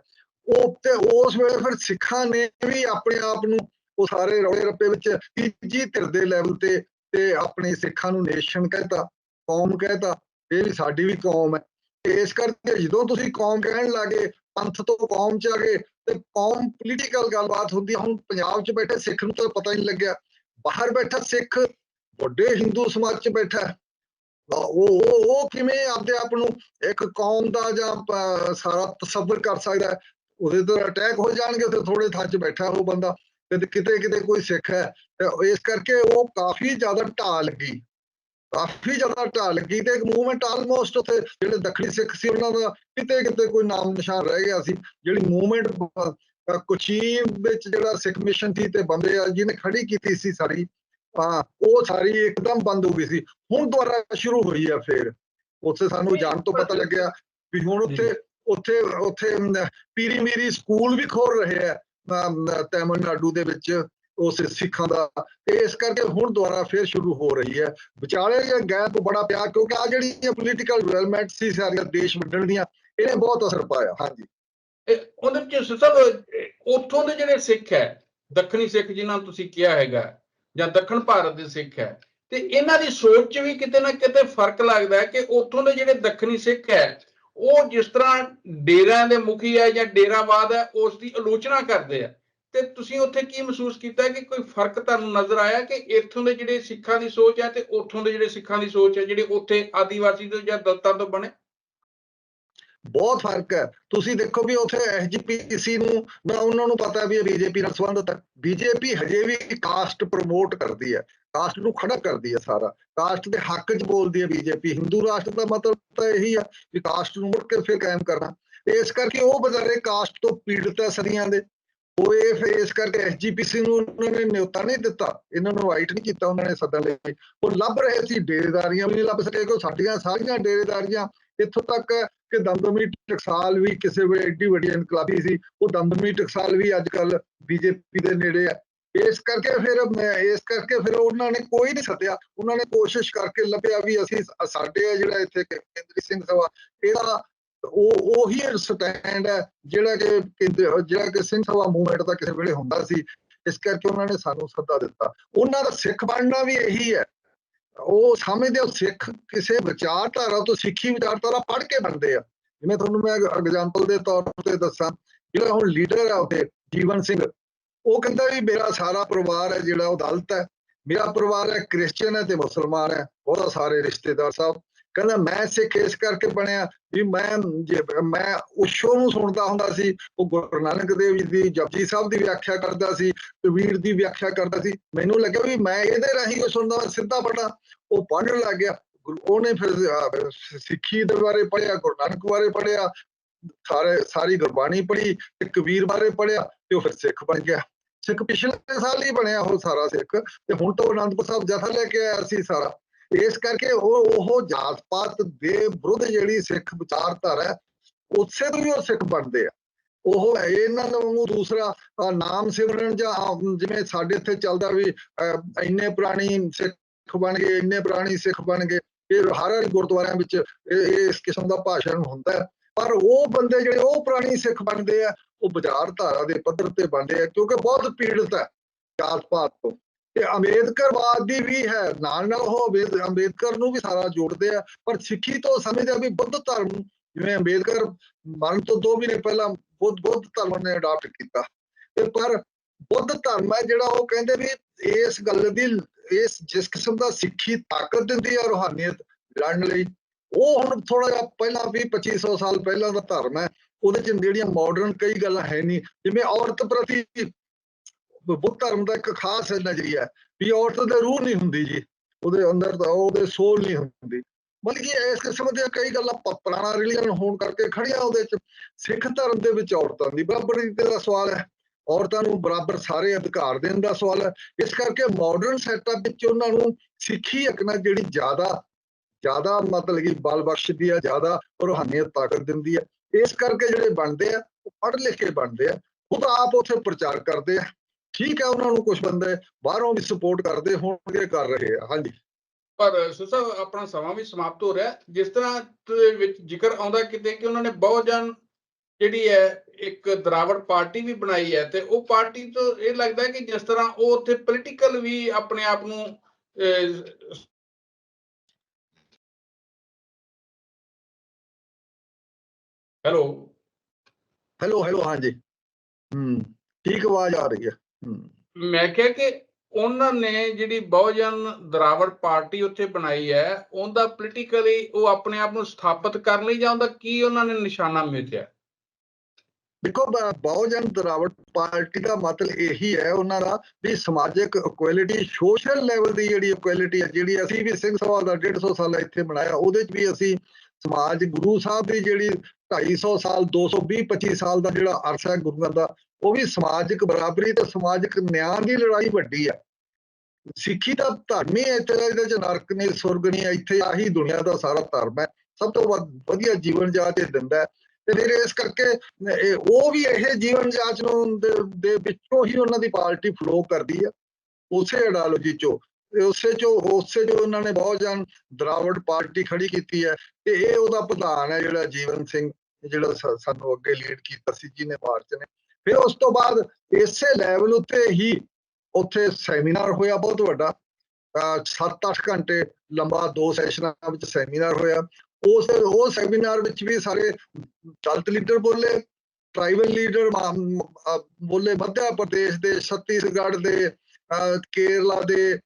ਉਹ ਤੇ ਉਸ ਵੇਲੇ ਫਿਰ ਸਿੱਖਾਂ ਨੇ ਵੀ ਆਪਣੇ ਆਪ ਨੂੰ ਉਹ ਸਾਰੇ ਰੌਲੇ ਰੱਪੇ ਵਿੱਚ ਤੀਜੀ ਧਿਰ ਦੇ ਲੈਵਲ ਤੇ ਤੇ ਆਪਣੇ ਸਿੱਖਾਂ ਨੂੰ ਨੇਸ਼ਨ ਕਹਿਤਾ, ਕੌਮ ਕਹਿਤਾ, ਇਹ ਵੀ ਸਾਡੀ ਵੀ ਕੌਮ ਹੈ। ਇਸ ਕਰਕੇ ਜਦੋਂ ਤੁਸੀਂ ਕੌਮ ਕਹਿਣ ਲੱਗੇ, ਪੰਥ ਤੋਂ ਕੌਮ ਚ ਆ ਗਏ, ਤੇ ਕੌਮ ਪੋਲੀਟੀਕਲ ਗੱਲਬਾਤ ਹੁੰਦੀ ਹੁਣ ਪੰਜਾਬ ਚ ਬੈਠੇ ਸਿੱਖ ਨੂੰ ਤਾਂ ਪਤਾ ਹੀ ਨਹੀਂ ਲੱਗਿਆ। ਬਾਹਰ ਬੈਠਾ ਸਿੱਖ, ਵੱਡੇ ਹਿੰਦੂ ਸਮਾਜ ਚ ਬੈਠਾ। ਉਹ ਉਹ ਕਿਵੇਂ ਆਪਦੇ ਆਪ ਨੂੰ ਇੱਕ ਕੌਮ ਦਾ ਜਾਂ ਸਾਰਾ ਤਸੱਵਰ ਕਰ ਸਕਦਾ ਉਹਦੇ ਤੋਂ ਅਟੈਕ ਹੋ ਜਾਣਗੇ ਤੇ ਥੋੜੇ ਥਾਂ 'ਚ ਬੈਠਾ ਉਹ ਬੰਦਾ। ਕਿਤੇ ਕਿਤੇ ਕੋਈ ਸਿੱਖ ਹੈ ਤੇ ਇਸ ਕਰਕੇ ਉਹ ਕਾਫੀ ਜ਼ਿਆਦਾ ਢਾਹ ਲੱਗੀ। ਕਾਫੀ ਜ਼ਿਆਦਾ ਢਾਹ ਲੱਗੀ ਤੇ ਇੱਕ ਮੂਵਮੈਂਟ ਆਲਮੋਸਟ ਉੱਥੇ ਜਿਹੜੇ ਦੱਖਣੀ ਸਿੱਖ ਸੀ ਉਹਨਾਂ ਦਾ ਕਿਤੇ ਕਿਤੇ ਕੋਈ ਨਾਮ ਨਿਸ਼ਾਨ ਰਹਿ ਗਿਆ ਸੀ। ਜਿਹੜੀ ਮੂਵਮੈਂਟ ਕੋਚੀਨ ਵਿੱਚ ਜਿਹੜਾ ਸਿੱਖ ਮਿਸ਼ਨ ਸੀ ਤੇ ਬੰਦੇ ਆ ਜਿਹਨੇ ਖੜੀ ਕੀਤੀ ਸੀ ਸਾਰੀ ਹਾਂ ਉਹ ਸਾਰੀ ਇੱਕਦਮ ਬੰਦ ਹੋ ਗਈ ਸੀ। ਹੁਣ ਦੁਬਾਰਾ ਸ਼ੁਰੂ ਹੋਈ ਆ ਫੇਰ। ਉੱਥੇ ਸਾਨੂੰ ਜਾਣ ਤੋਂ ਪਤਾ ਲੱਗਿਆ ਵੀ ਹੁਣ ਉੱਥੇ ਉੱਥੇ ਉੱਥੇ ਪੀਰੀ ਮੀਰੀ ਸਕੂਲ ਵੀ ਖੋਲ ਰਹੇ ਆ। ਤਾਮਿਲਨਾਡੂ ਦੇ ਵਿੱਚ ਉਸ ਸਿੱਖਾਂ ਦਾ। ਤੇ ਇਸ ਕਰਕੇ ਹੁਣ ਦੁਬਾਰਾ ਫੇਰ ਸ਼ੁਰੂ ਹੋ ਰਹੀ ਹੈ। ਵਿਚਾਲੇ ਇਹ ਗੈਪ ਬੜਾ ਪਿਆ, ਕਿਉਂਕਿ ਆ ਜਿਹੜੀਆਂ ਪੋਲੀਟੀਕਲ ਡਿਵੈਲਪਮੈਂਟ ਸੀ, ਸਾਰੀਆਂ ਦੇਸ਼ ਵੰਡਣ ਦੀਆਂ, ਇਹਨੇ ਬਹੁਤ ਅਸਰ ਪਾਇਆ। ਹਾਂਜੀ। ਇਹ ਉਹਦੇ ਵਿੱਚ ਸਭ ਉੱਥੋਂ ਦੇ ਜਿਹੜੇ ਸਿੱਖ ਹੈ, ਦੱਖਣੀ ਸਿੱਖ ਜਿਨ੍ਹਾਂ ਨੂੰ ਤੁਸੀਂ ਕਿਹਾ ਹੈਗਾ, ਜਾਂ ਦੱਖਣ ਭਾਰਤ ਦੇ ਸਿੱਖ ਹੈ, ਤੇ ਇਹਨਾਂ ਦੀ ਸੋਚ 'ਚ ਵੀ ਕਿਤੇ ਨਾ ਕਿਤੇ ਫ਼ਰਕ ਲੱਗਦਾ ਹੈ ਕਿ ਉੱਥੋਂ ਦੇ ਜਿਹੜੇ ਦੱਖਣੀ ਸਿੱਖ ਹੈ ਉਹ ਜਿਸ ਤਰ੍ਹਾਂ ਡੇਰਿਆਂ ਦੇ ਮੁਖੀ ਹੈ ਜਾਂ ਡੇਰਾਵਾਦ ਹੈ, ਉਸ ਦੀ ਆਲੋਚਨਾ ਕਰਦੇ ਆ। ਤੇ ਤੁਸੀਂ ਉੱਥੇ ਕੀ ਮਹਿਸੂਸ ਕੀਤਾ ਕਿ ਕੋਈ ਫ਼ਰਕ ਤੁਹਾਨੂੰ ਨਜ਼ਰ ਆਇਆ ਕਿ ਇੱਥੋਂ ਦੇ ਜਿਹੜੇ ਸਿੱਖਾਂ ਦੀ ਸੋਚ ਹੈ ਤੇ ਉੱਥੋਂ ਦੇ ਜਿਹੜੇ ਸਿੱਖਾਂ ਦੀ ਸੋਚ ਹੈ, ਜਿਹੜੇ ਉੱਥੇ ਆਦੀਵਾਸੀ ਤੋਂ ਜਾਂ ਦਲਤਾਂ ਤੋਂ ਬਣੇ? ਬਹੁਤ ਫ਼ਰਕ ਹੈ। ਤੁਸੀਂ ਦੇਖੋ ਵੀ ਉੱਥੇ ਐਸਜੀਪੀਸੀ ਨੂੰ ਨਾ ਉਹਨਾਂ ਨੂੰ ਪਤਾ ਵੀ ਇਹ ਬੀਜੇਪੀ ਨਾਲ ਸੰਬੰਧਤ ਹੈ। ਬੀਜੇਪੀ ਹਜੇ ਵੀ ਕਾਸਟ ਪ੍ਰਮੋਟ ਕਰਦੀ ਹੈ। ਕਾਸਟ ਨੂੰ ਖੜਾ ਕਰਦੀ ਹੈ ਸਾਰਾ। ਕਾਸਟ ਦੇ ਹੱਕ 'ਚ ਬੋਲਦੀ ਹੈ ਬੀਜੇਪੀ ਹਿੰਦੂ ਰਾਸ਼ਟਰ ਦਾ ਮਤਲਬ ਤਾਂ ਇਹੀ ਆ ਵੀ ਕਾਸਟ ਨੂੰ ਮੁੜ ਕੇ ਫਿਰ ਕਾਇਮ ਕਰਨਾ। ਇਸ ਕਰਕੇ ਉਹ ਬਜ਼ਾਰੇ ਕਾਸਟ ਤੋਂ ਪੀੜਤ ਹੈ ਸਦੀਆਂ ਦੇ। ਉਹ ਇਹ ਫਿਰ ਇਸ ਕਰਕੇ ਐਸਜੀਪੀਸੀ ਨੂੰ ਉਹਨਾਂ ਨੇ ਨਿਯੁਕਤਾ ਨਹੀਂ ਦਿੱਤਾ। ਇਹਨਾਂ ਨੂੰ ਵਾਈਟ ਨਹੀਂ ਕੀਤਾ ਉਹਨਾਂ ਨੇ ਸੱਦਣ ਲਈ। ਉਹ ਲੱਭ ਰਹੇ ਸੀ ਡੇਰੇਦਾਰੀਆਂ ਵੀ ਨਹੀਂ ਲੱਭ ਸਕੇ ਕਿਉਂ ਸਾਡੀਆਂ ਸਾਰੀਆਂ ਡੇਰੇਦਾਰੀਆਂ ਇੱਥੋਂ ਤੱਕ ਹੈ ਕਿ ਦਮਦਮੀ ਟਕਸਾਲ ਵੀ ਕਿਸੇ ਵੇਲੇ ਏਡੀ ਵੱਡੀ ਇਨਕਲਾਬੀ ਸੀ। ਉਹ ਦਮਦਮੀ ਟਕਸਾਲ ਵੀ ਅੱਜ ਕੱਲ ਬੀਜੇਪੀ ਦੇ ਨੇੜੇ ਆ। ਇਸ ਕਰਕੇ ਫਿਰ ਮੈਂ ਇਸ ਕਰਕੇ ਫਿਰ ਉਹਨਾਂ ਨੇ ਕੋਈ ਨਹੀਂ ਸੱਦਿਆ। ਉਹਨਾਂ ਨੇ ਕੋਸ਼ਿਸ਼ ਕਰਕੇ ਲੱਭਿਆ ਵੀ ਅਸੀਂ ਸਾਡੇ ਜਿਹੜਾ ਇੱਥੇ ਕੇਂਦਰੀ ਸਿੰਘ ਸਭਾ, ਇਹਦਾ ਉਹ, ਉਹੀ ਸਟੈਂਡ ਹੈ ਜਿਹੜਾ ਕਿ ਜਿਹੜਾ ਕਿ ਸਿੰਘ ਸਭਾ ਮੂਵਮੈਂਟ ਦਾ ਕਿਸੇ ਵੇਲੇ ਹੁੰਦਾ ਸੀ। ਇਸ ਕਰਕੇ ਉਹਨਾਂ ਨੇ ਸਾਨੂੰ ਸੱਦਾ ਦਿੱਤਾ। ਉਹਨਾਂ ਦਾ ਸਿੱਖ ਬਣਨਾ ਵੀ ਇਹੀ ਹੈ। ਉਹ ਸਮਝਦੇ ਹੋ ਸਿੱਖ ਕਿਸੇ ਵਿਚਾਰਧਾਰਾ ਤੋਂ ਸਿੱਖੀ ਵਿਚਾਰਧਾਰਾ ਪੜ੍ਹ ਕੇ ਬਣਦੇ ਆ। ਜਿਵੇਂ ਤੁਹਾਨੂੰ ਮੈਂ ਐਗਜ਼ਾਮਪਲ ਦੇ ਤੌਰ ਤੇ ਦੱਸਾਂ, ਜਿਹੜਾ ਹੁਣ ਲੀਡਰ ਆ ਉਹਦੇ, ਜੀਵਨ ਸਿੰਘ। ਉਹ ਕਹਿੰਦਾ ਵੀ ਮੇਰਾ ਸਾਰਾ ਪਰਿਵਾਰ ਹੈ ਜਿਹੜਾ ਉਹ ਦਲਤ ਹੈ। ਮੇਰਾ ਪਰਿਵਾਰ ਹੈ ਕ੍ਰਿਸਚੀਅਨ ਹੈ ਤੇ ਮੁਸਲਮਾਨ ਹੈ। ਉਹਦਾ ਸਾਰੇ ਰਿਸ਼ਤੇਦਾਰ ਸਾਹਿਬ। ਕਹਿੰਦਾ ਮੈਂ ਸਿੱਖ ਇਸ ਕਰਕੇ ਬਣਿਆ ਵੀ ਮੈਂ ਜੇ ਮੈਂ ਉਸ਼ੋ ਨੂੰ ਸੁਣਦਾ ਹੁੰਦਾ ਸੀ, ਉਹ ਗੁਰੂ ਨਾਨਕ ਦੇਵ ਜੀ ਦੀ ਜਪਜੀ ਸਾਹਿਬ ਦੀ ਵਿਆਖਿਆ ਕਰਦਾ ਸੀ ਕਬੀਰ ਦੀ ਵਿਆਖਿਆ ਕਰਦਾ ਸੀ। ਮੈਨੂੰ ਲੱਗਿਆ ਵੀ ਮੈਂ ਇਹਦੇ ਰਾਹੀਂ ਉਹ ਸੁਣਦਾ ਸਿੱਧਾ ਪੜਾਂ ਉਹ ਪੜ੍ਹਨ ਲੱਗ ਗਿਆ। ਗੁਰੂ- ਉਹਨੇ ਫਿਰ ਸਿੱਖੀ ਦੇ ਬਾਰੇ ਪੜ੍ਹਿਆ, ਗੁਰੂ ਨਾਨਕ ਬਾਰੇ ਪੜ੍ਹਿਆ। ਸਾਰੇ, ਸਾਰੀ ਗੁਰਬਾਣੀ ਪੜ੍ਹੀ ਤੇ ਕਬੀਰ ਬਾਰੇ ਪੜ੍ਹਿਆ ਤੇ ਉਹ ਫਿਰ ਸਿੱਖ ਬਣ ਗਿਆ। ਸਿੱਖ ਪਿਛਲੇ ਸਾਲ ਹੀ ਬਣਿਆ ਉਹ ਸਾਰਾ ਸਿੱਖ ਤੇ ਹੁਣ ਤਾਂ ਅਨੰਦਪੁਰ ਸਾਹਿਬ ਜਥਾ ਲੈ ਕੇ ਆਇਆ ਸੀ ਸਾਰਾ। ਇਸ ਕਰਕੇ ਉਹ ਉਹ ਜਾਤ ਪਾਤ ਦੇ ਵਿਰੁੱਧ ਜਿਹੜੀ ਸਿੱਖ ਵਿਚਾਰਧਾਰਾ ਉਸੇ ਤੋਂ ਵੀ ਉਹ ਸਿੱਖ ਬਣਦੇ ਆ। ਉਹ ਇਹਨਾਂ ਨੂੰ ਦੂਸਰਾ ਨਾਮ ਸਿਮਰਨ ਜਾਂ ਜਿਵੇਂ ਸਾਡੇ ਇੱਥੇ ਚੱਲਦਾ ਵੀ ਅਹ, ਇੰਨੇ ਪੁਰਾਣੀ ਸਿੱਖ ਬਣ ਗਏ ਇੰਨੇ ਪੁਰਾਣੀ ਸਿੱਖ ਬਣ ਗਏ ਇਹ ਹਰ ਹਰ ਗੁਰਦੁਆਰਿਆਂ ਵਿੱਚ ਇਹ ਇਸ ਕਿਸਮ ਦਾ ਭਾਸ਼ਣ ਹੁੰਦਾ ਹੈ। ਪਰ ਉਹ ਬੰਦੇ ਜਿਹੜੇ ਉਹ ਪੁਰਾਣੀ ਸਿੱਖ ਬਣਦੇ ਆ ਉਹ ਵਿਚਾਰਧਾਰਾ ਦੇ ਪੱਧਰ ਤੇ ਬਣਦੇ ਆ, ਕਿਉਂਕਿ ਬਹੁਤ ਪੀੜਤ ਹੈ ਜਾਤ ਪਾਤ ਤੋਂ। ਤੇ ਅੰਬੇਦਕਰਵਾਦ ਦੀ ਵੀ ਹੈ, ਨਾਲ ਨਾਲ ਉਹ ਅੰਬੇਦਕਰ ਨੂੰ ਵੀ ਸਾਰਾ ਜੋੜਦੇ ਆ, ਪਰ ਸਿੱਖੀ ਤੋਂ ਸਮਝਦੇ ਆ ਵੀ ਬੁੱਧ ਧਰਮ, ਜਿਵੇਂ ਅੰਬੇਦਕਰ ਮਰਨ ਤੋਂ ਦੋ ਮਹੀਨੇ ਪਹਿਲਾਂ ਬੁੱਧ ਬੁੱਧ ਧਰਮ ਨੇ ਅਡਾਪਟ ਕੀਤਾ। ਤੇ ਪਰ ਬੁੱਧ ਧਰਮ ਹੈ ਜਿਹੜਾ ਉਹ ਕਹਿੰਦੇ ਵੀ ਇਸ ਗੱਲ ਦੀ, ਇਸ ਜਿਸ ਕਿਸਮ ਦਾ ਸਿੱਖੀ ਤਾਕਤ ਦਿੰਦੀ ਹੈ, ਰੂਹਾਨੀਅਤ ਲੜਨ ਲਈ, ਉਹ ਹੁਣ ਥੋੜਾ ਜਿਹਾ ਪਹਿਲਾਂ ਵੀ 2500 ਸਾਲ ਪਹਿਲਾਂ ਦਾ ਧਰਮ ਹੈ। ਉਹਦੇ ਚ ਜਿਹੜੀਆਂ ਮਾਡਰਨ ਕਈ ਗੱਲਾਂ ਹੈ ਨਹੀਂ ਜਿਵੇਂ ਔਰਤ ਪ੍ਰਤੀ ਬੁੱਧ ਧਰਮ ਦਾ ਇੱਕ ਖਾਸ ਨਜ਼ਰੀਆ ਵੀ ਔਰਤ ਦੇ ਰੂਹ ਨਹੀਂ ਹੁੰਦੀ ਜੀ, ਉਹਦੇ ਅੰਦਰ ਦਾ ਉਹਦੇ ਸੋਲ ਨਹੀਂ ਹੁੰਦੀ। ਮਤਲਬ ਕਿ ਇਸ ਕਿਸਮ ਦੀਆਂ ਕਈ ਗੱਲਾਂ ਪੁਰਾਣਾ ਰਿਲੀਜਨ ਹੋਣ ਕਰਕੇ ਖੜੀਆਂ ਉਹਦੇ ਚ ਸਿੱਖ ਧਰਮ ਦੇ ਵਿੱਚ ਔਰਤਾਂ ਦੀ ਬਰਾਬਰੀ ਦਾ ਸਵਾਲ ਹੈ। ਔਰਤਾਂ ਨੂੰ ਬਰਾਬਰ ਸਾਰੇ ਅਧਿਕਾਰ ਦੇਣ ਦਾ ਸਵਾਲ ਹੈ। ਇਸ ਕਰਕੇ ਮਾਡਰਨ ਸੈਟਅਪ ਵਿੱਚ ਉਹਨਾਂ ਨੂੰ ਸਿੱਖੀ ਅਕਨਾ ਜਿਹੜੀ ਜ਼ਿਆਦਾ ਜ਼ਿਆਦਾ ਮਤਲਬ ਕਿ ਬਲ ਬਖਸ਼ਦੀ ਹੈ, ਜ਼ਿਆਦਾ ਰੂਹਾਨੀਅਤ ਤਾਕਤ ਦਿੰਦੀ ਹੈ। ਇਸ ਕਰਕੇ ਜਿਹੜੇ ਬਣਦੇ ਆ, ਉਹ ਪੜ੍ਹ ਲਿਖ ਕੇ ਬਣਦੇ ਆ ਉਹ ਆਪ ਉੱਥੇ ਪ੍ਰਚਾਰ ਕਰਦੇ ਆ। ਠੀਕ ਹੈ ਉਹਨਾਂ ਨੂੰ ਕੁਝ ਬੰਦੇ ਬਾਹਰੋਂ ਵੀ ਸਪੋਰਟ ਕਰਦੇ ਹੋਣਗੇ, ਕਰ ਰਹੇ ਆ। ਹਾਂਜੀ। ਪਰ ਸੁਸਾ ਆਪਣਾ ਸਮਾਂ ਵੀ ਸਮਾਪਤ ਹੋ ਰਿਹਾ। ਜਿਸ ਤਰ੍ਹਾਂ ਵਿੱਚ ਜ਼ਿਕਰ ਆਉਂਦਾ ਕਿਤੇ ਕਿ ਉਹਨਾਂ ਨੇ ਬਹੁਜਨ ਜਿਹੜੀ ਹੈ, ਇੱਕ ਦਰਾਵੜ ਪਾਰਟੀ ਵੀ ਬਣਾਈ ਹੈ ਤੇ ਉਹ ਪਾਰਟੀ ਤੋਂ ਇਹ ਲੱਗਦਾ ਕਿ ਜਿਸ ਤਰ੍ਹਾਂ ਉਹ ਉੱਥੇ ਪੋਲੀਟੀਕਲ ਵੀ ਆਪਣੇ ਆਪ ਨੂੰ ਹੈਲੋ ਹੈਲੋ ਹੈਲੋ ਹਾਂਜੀ। ਹੂੰ ਠੀਕ ਆਵਾਜ਼ ਆ ਰਹੀ ਹੈ। ਹੂੰ। ਮੈਂ ਕਿਹਾ ਕਿ ਉਹਨਾਂ ਨੇ ਜਿਹੜੀ ਬਹੁਜਨ ਦਰਾਵੜ ਪਾਰਟੀ ਉੱਥੇ ਬਣਾਈ ਹੈ ਉਹਦਾ ਪੋਲੀਟੀਕਲੀ ਉਹ ਆਪਣੇ ਆਪ ਨੂੰ ਸਥਾਪਿਤ ਕਰਨ ਲਈ ਜਾਂ ਉਹਦਾ ਕੀ ਉਹਨਾਂ ਨੇ ਨਿਸ਼ਾਨਾ ਮਿਥਿਆ ਦੇਖੋ ਬਹੁਜਨ ਦਰਾਵੜ ਪਾਰਟੀ ਦਾ ਮਤਲਬ ਇਹੀ ਹੈ ਉਹਨਾਂ ਦਾ ਵੀ ਸਮਾਜਿਕ ਇਕੁਐਲਿਟੀ ਸੋਸ਼ਲ ਲੈਵਲ ਦੀ ਜਿਹੜੀ ਇਕੁਐਲਿਟੀ ਹੈ ਜਿਹੜੀ ਅਸੀਂ ਵੀ ਸਿੰਘ ਸਭਾ ਦਾ 150 ਸਾਲ ਇੱਥੇ ਬਣਾਇਆ ਉਹਦੇ 'ਚ ਵੀ ਅਸੀਂ ਸਮਾਜ ਗੁਰੂ ਸਾਹਿਬ ਦੀ ਜਿਹੜੀ 250 ਸਾਲ 220 25 ਸਾਲ ਦਾ ਜਿਹੜਾ ਅਰਸਾ ਹੈ ਗੁਰੂਆਂ ਦਾ, ਉਹ ਵੀ ਸਮਾਜਿਕ ਬਰਾਬਰੀ ਤੇ ਸਮਾਜਿਕ ਨਿਆਂ ਦੀ ਲੜਾਈ ਵੱਡੀ ਆ। ਸਿੱਖੀ ਦਾ ਧਰਮ ਹੀ ਇੱਥੇ ਦਾ, ਇਹਦੇ ਚ ਨਰਕ ਨਹੀਂ, ਸੁਰਗ ਨਹੀਂ ਇੱਥੇ ਆਹੀ ਦੁਨੀਆ ਦਾ ਸਾਰਾ ਧਰਮ ਹੈ। ਸਭ ਤੋਂ ਵੱਧ, ਵਧੀਆ ਜੀਵਨ ਜਾਚ ਇਹ ਦਿੰਦਾ ਤੇ ਫਿਰ ਇਸ ਕਰਕੇ ਉਹ ਵੀ ਇਹ ਜੀਵਨ ਜਾਚ ਨੂੰ ਦੇ ਵਿੱਚੋਂ ਹੀ ਉਹਨਾਂ ਦੀ ਪਾਰਟੀ ਫਲੋ ਕਰਦੀ ਹੈ ਉਸੇ ਆਈਡੀਓਲੋਜੀ ਚੋਂ ਉਸੇ ਚੋਂ ਉਸੇ ਚੋਂ ਉਹਨਾਂ ਨੇ ਬਹੁਤ ਜਨ ਦਰਾਵੜ ਪਾਰਟੀ ਖੜੀ ਕੀਤੀ ਹੈ ਤੇ ਇਹ ਉਹਦਾ ਪ੍ਰਧਾਨ ਹੈ ਜਿਹੜਾ ਜੀਵਨ ਸਿੰਘ ਜਿਹੜਾ ਸਾਨੂੰ ਅੱਗੇ ਲੀਡ ਕੀਤਾ ਸੀ ਜਿਹਨੇ ਮਾਰਚ ਨੇ। ਫਿਰ ਉਸ ਤੋਂ ਬਾਅਦ ਇਸੇ ਲੈਵਲ ਉੱਤੇ ਹੀ ਉੱਥੇ ਸੈਮੀਨਾਰ ਹੋਇਆ ਬਹੁਤ ਵੱਡਾ। 7-8 ਘੰਟੇ ਲੰਬਾ ਦੋ ਸੈਸ਼ਨਾਂ ਵਿੱਚ ਸੈਮੀਨਾਰ ਹੋਇਆ। ਉਸ ਉਹ ਸੈਮੀਨਾਰ ਵਿੱਚ ਵੀ ਸਾਰੇ ਦਲਤ ਲੀਡਰ ਬੋਲੇ ਟ੍ਰਾਈਬਲ ਲੀਡਰ ਬੋਲੇ ਮੱਧਿਆ ਪ੍ਰਦੇਸ਼ ਦੇ ਛੱਤੀਸਗੜ੍ਹ ਦੇ ਅਹ, ਕੇਰਲਾ ਦੇ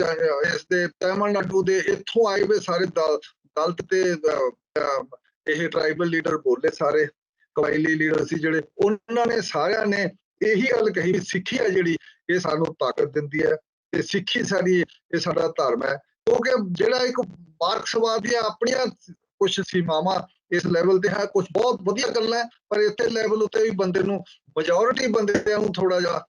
ਇਸ ਦੇ ਤਾਮਿਲਨਾਡੂ ਦੇ ਇੱਥੋਂ ਆਏ ਹੋਏ ਸਾਰੇ ਦਲ, ਦਲਤ ਤੇ ਇਹ ਟ੍ਰਾਈਬਲ ਲੀਡਰ ਬੋਲੇ ਸਾਰੇ, ਕਬਾਇਲੀ ਲੀਡਰ ਸੀ ਜਿਹੜੇ, ਉਹਨਾਂ ਨੇ ਸਾਰਿਆਂ ਨੇ ਇਹੀ ਗੱਲ ਕਹੀ ਸਿੱਖੀ ਹੈ ਜਿਹੜੀ, ਇਹ ਸਾਨੂੰ ਤਾਕਤ ਦਿੰਦੀ ਹੈ ਤੇ ਸਿੱਖੀ ਸਾਡੀ, ਇਹ ਸਾਡਾ ਧਰਮ ਹੈ। ਕਿਉਂਕਿ ਜਿਹੜਾ ਇੱਕ ਮਾਰਕਸਵਾਦ ਦੀਆਂ ਆਪਣੀਆਂ ਕੁਝ ਸੀਮਾਵਾਂ ਇਸ ਲੈਵਲ ਤੇ ਹੈ ਕੁਝ ਬਹੁਤ ਵਧੀਆ ਗੱਲਾਂ ਪਰ ਇੱਥੇ ਲੈਵਲ ਉੱਤੇ ਵੀ ਬੰਦੇ ਨੂੰ ਮੈਜੋਰਿਟੀ ਬੰਦੇ ਨੂੰ ਥੋੜਾ ਜਿਹਾ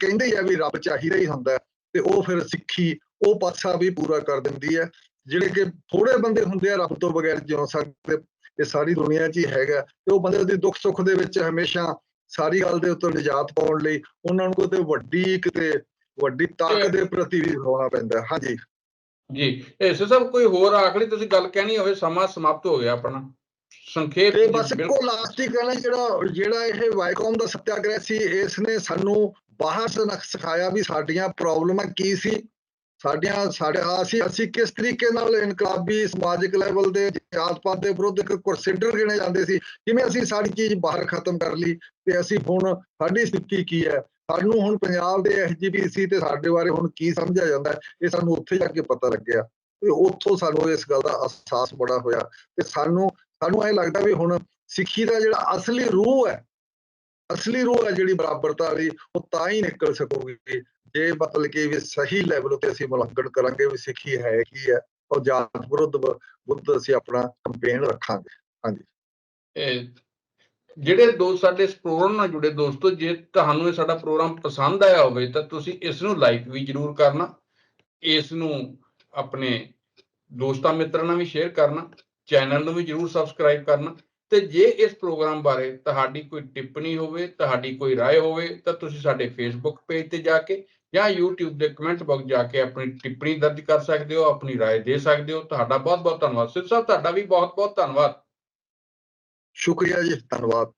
ਕਹਿੰਦੇ ਹੀ ਆ ਵੀ ਰੱਬ ਚਾਹੀਦਾ ਹੀ ਹੁੰਦਾ ਤੇ ਉਹ ਫਿਰ ਸਿੱਖੀ ਉਹ ਪਾਸਾ ਵੀ ਪੂਰਾ ਕਰ ਦਿੰਦੀ ਹੈ। ਜਿਹੜੇ ਕਿ ਥੋੜੇ ਬੰਦੇ ਹੁੰਦੇ ਆ ਰੱਬ ਤੋਂ ਬਗੈਰ ਜਿਉ ਸਕਦੇ ਇਹ ਸਾਰੀ ਦੁਨੀਆ 'ਚ ਹੀ ਹੈਗਾ ਤੇ ਉਹ ਬੰਦੇ ਦੀ ਦੁੱਖ ਸੁੱਖ ਦੇ ਵਿੱਚ ਹਮੇਸ਼ਾ ਸਾਰੀ ਗੱਲ ਦੇ ਉੱਤੇ ਨਿਜਾਤ ਪਾਉਣ ਲਈ ਉਹਨਾਂ ਨੂੰ ਕਿਤੇ ਵੱਡੀ ਕਿਤੇ ਵੱਡੀ ਤਾਕਤ ਦੇ ਪ੍ਰਤੀ ਵੀ ਹੋਣਾ ਪੈਂਦਾ। ਹਾਂਜੀ। ਜੀ। ਇਸ ਸਭ ਕੋਈ ਹੋਰ ਆਖਰੀ ਤੁਸੀਂ ਗੱਲ ਕਹਿਣੀ ਹੋਵੇ ਸਮਾਂ ਸਮਾਪਤ ਹੋ ਗਿਆ ਆਪਣਾ। ਸੰਖੇਪ ਤੇ ਬਸ ਇੱਕੋ ਲਾਸਟ ਹੀ ਕਹਿਣਾ ਜਿਹੜਾ ਜਿਹੜਾ ਇਹ ਵਾਈਕੌਮ ਦਾ ਸੱਤਿਆਗ੍ਰਹਿ ਸੀ ਇਸ ਨੇ ਸਾਨੂੰ ਬਾਹਰ ਸਨਖ ਸਿਖਾਇਆ ਵੀ ਸਾਡੀਆਂ ਪ੍ਰੋਬਲਮਾਂ ਕੀ ਸੀ? ਸਾਡੀਆਂ, ਸਾਡੇ ਅਸੀਂ ਅਸੀਂ ਕਿਸ ਤਰੀਕੇ ਨਾਲ ਇਨਕਲਾਬੀ ਸਮਾਜਿਕ ਲੈਵਲ ਦੇ ਜਾਤ ਪਾਤ ਦੇ ਵਿਰੁੱਧ ਇੱਕ ਕੁਰਸਿਡਰ ਗਿਣੇ ਜਾਂਦੇ ਸੀ? ਕਿਵੇਂ ਅਸੀਂ ਸਾਰੀ ਚੀਜ਼ ਬਾਹਰ ਖਤਮ ਕਰ ਲਈ? ਤੇ ਅਸੀਂ ਹੁਣ ਸਾਡੀ ਸਥਿਤੀ ਕੀ ਹੈ? ਸਾਨੂੰ ਹੁਣ ਪੰਜਾਬ ਦੇ ਐਸਜੀਪੀਸੀ ਤੇ ਸਾਡੇ ਬਾਰੇ ਹੁਣ ਕੀ ਸਮਝਿਆ ਜਾਂਦਾ ਇਹ ਸਾਨੂੰ ਉੱਥੇ ਜਾ ਕੇ ਪਤਾ ਲੱਗਿਆ। ਤੇ ਉੱਥੋਂ ਸਾਨੂੰ ਇਸ ਗੱਲ ਦਾ ਅਹਿਸਾਸ ਬੜਾ ਹੋਇਆ। ਤੇ ਸਾਨੂੰ ਸਾਨੂੰ ਇਹ ਲੱਗਦਾ ਵੀ ਹੁਣ ਸਿੱਖੀ ਦਾ ਜਿਹੜਾ ਅਸਲੀ ਰੂਹ ਹੈ ਅਸਲੀ ਰੂਹ ਹੈ ਜਿਹੜੀ ਬਰਾਬਰਤਾ ਦੀ, ਉਹ ਤਾਂ ਹੀ ਨਿਕਲ ਸਕੂਗੀ। ਜੇ ਮਤਲਬ ਕਿ ਵੀ ਸਹੀ ਲੈਵਲ ਉਤੇ ਅਸੀਂ ਮੁਲਾਂਕਣ ਕਰਾਂਗੇ ਵੀ ਸਿੱਖੀ ਹੈ ਕੀ ਹੈ ਔਰ ਜਾਤ ਵਿਰੁੱਧ ਵਿਰੁੱਧ ਅਸੀਂ ਆਪਣਾ ਕੰਪੇਨ ਰੱਖਾਂਗੇ। ਇਹ ਜਿਹੜੇ ਦੋਸਤ ਸਾਡੇ ਇਸ ਪ੍ਰੋਗਰਾਮ ਨਾਲ ਜੁੜੇ ਦੋਸਤੋ, ਜੇ ਤੁਹਾਨੂੰ ਇਹ ਸਾਡਾ ਪ੍ਰੋਗਰਾਮ ਪਸੰਦ ਆਇਆ ਹੋਵੇ, ਤਾਂ ਤੁਸੀਂ ਇਸ ਨੂੰ ਲਾਈਕ ਵੀ ਜਰੂਰ ਕਰਨਾ। ਇਸ ਨੂੰ ਆਪਣੇ ਦੋਸਤਾਂ ਮਿੱਤਰਾਂ ਨਾਲ ਵੀ ਸ਼ੇਅਰ ਕਰਨਾ। ਚੈਨਲ ਨੂੰ ਵੀ ਜਰੂਰ ਸਬਸਕ੍ਰਾਈਬ ਕਰਨਾ। ਤੇ ਜੇ ਇਸ ਪ੍ਰੋਗਰਾਮ ਬਾਰੇ ਤੁਹਾਡੀ ਕੋਈ ਟਿੱਪਣੀ ਹੋਵੇ ਤੁਹਾਡੀ ਕੋਈ رائے ਹੋਵੇ ਤਾਂ ਤੁਸੀਂ ਸਾਡੇ ਫੇਸਬੁੱਕ ਪੇਜ ਤੇ ਜਾ ਕੇ ਜਾਂ YouTube ਦੇ ਕਮੈਂਟ ਬਾਕਸ ਜਾ ਕੇ ਆਪਣੀ ਟਿੱਪਣੀ ਦਰਜ ਕਰ ਸਕਦੇ ਹੋ ਆਪਣੀ رائے ਦੇ ਸਕਦੇ ਹੋ ਤੁਹਾਡਾ ਬਹੁਤ ਬਹੁਤ ਧੰਨਵਾਦ ਸਿਰ ਸਾਹਿਬ ਤੁਹਾਡਾ ਵੀ ਬਹੁਤ ਬਹੁਤ ਧੰਨਵਾਦ ਸ਼ੁਕਰੀਆ ਜੀ ਧੰਨਵਾਦ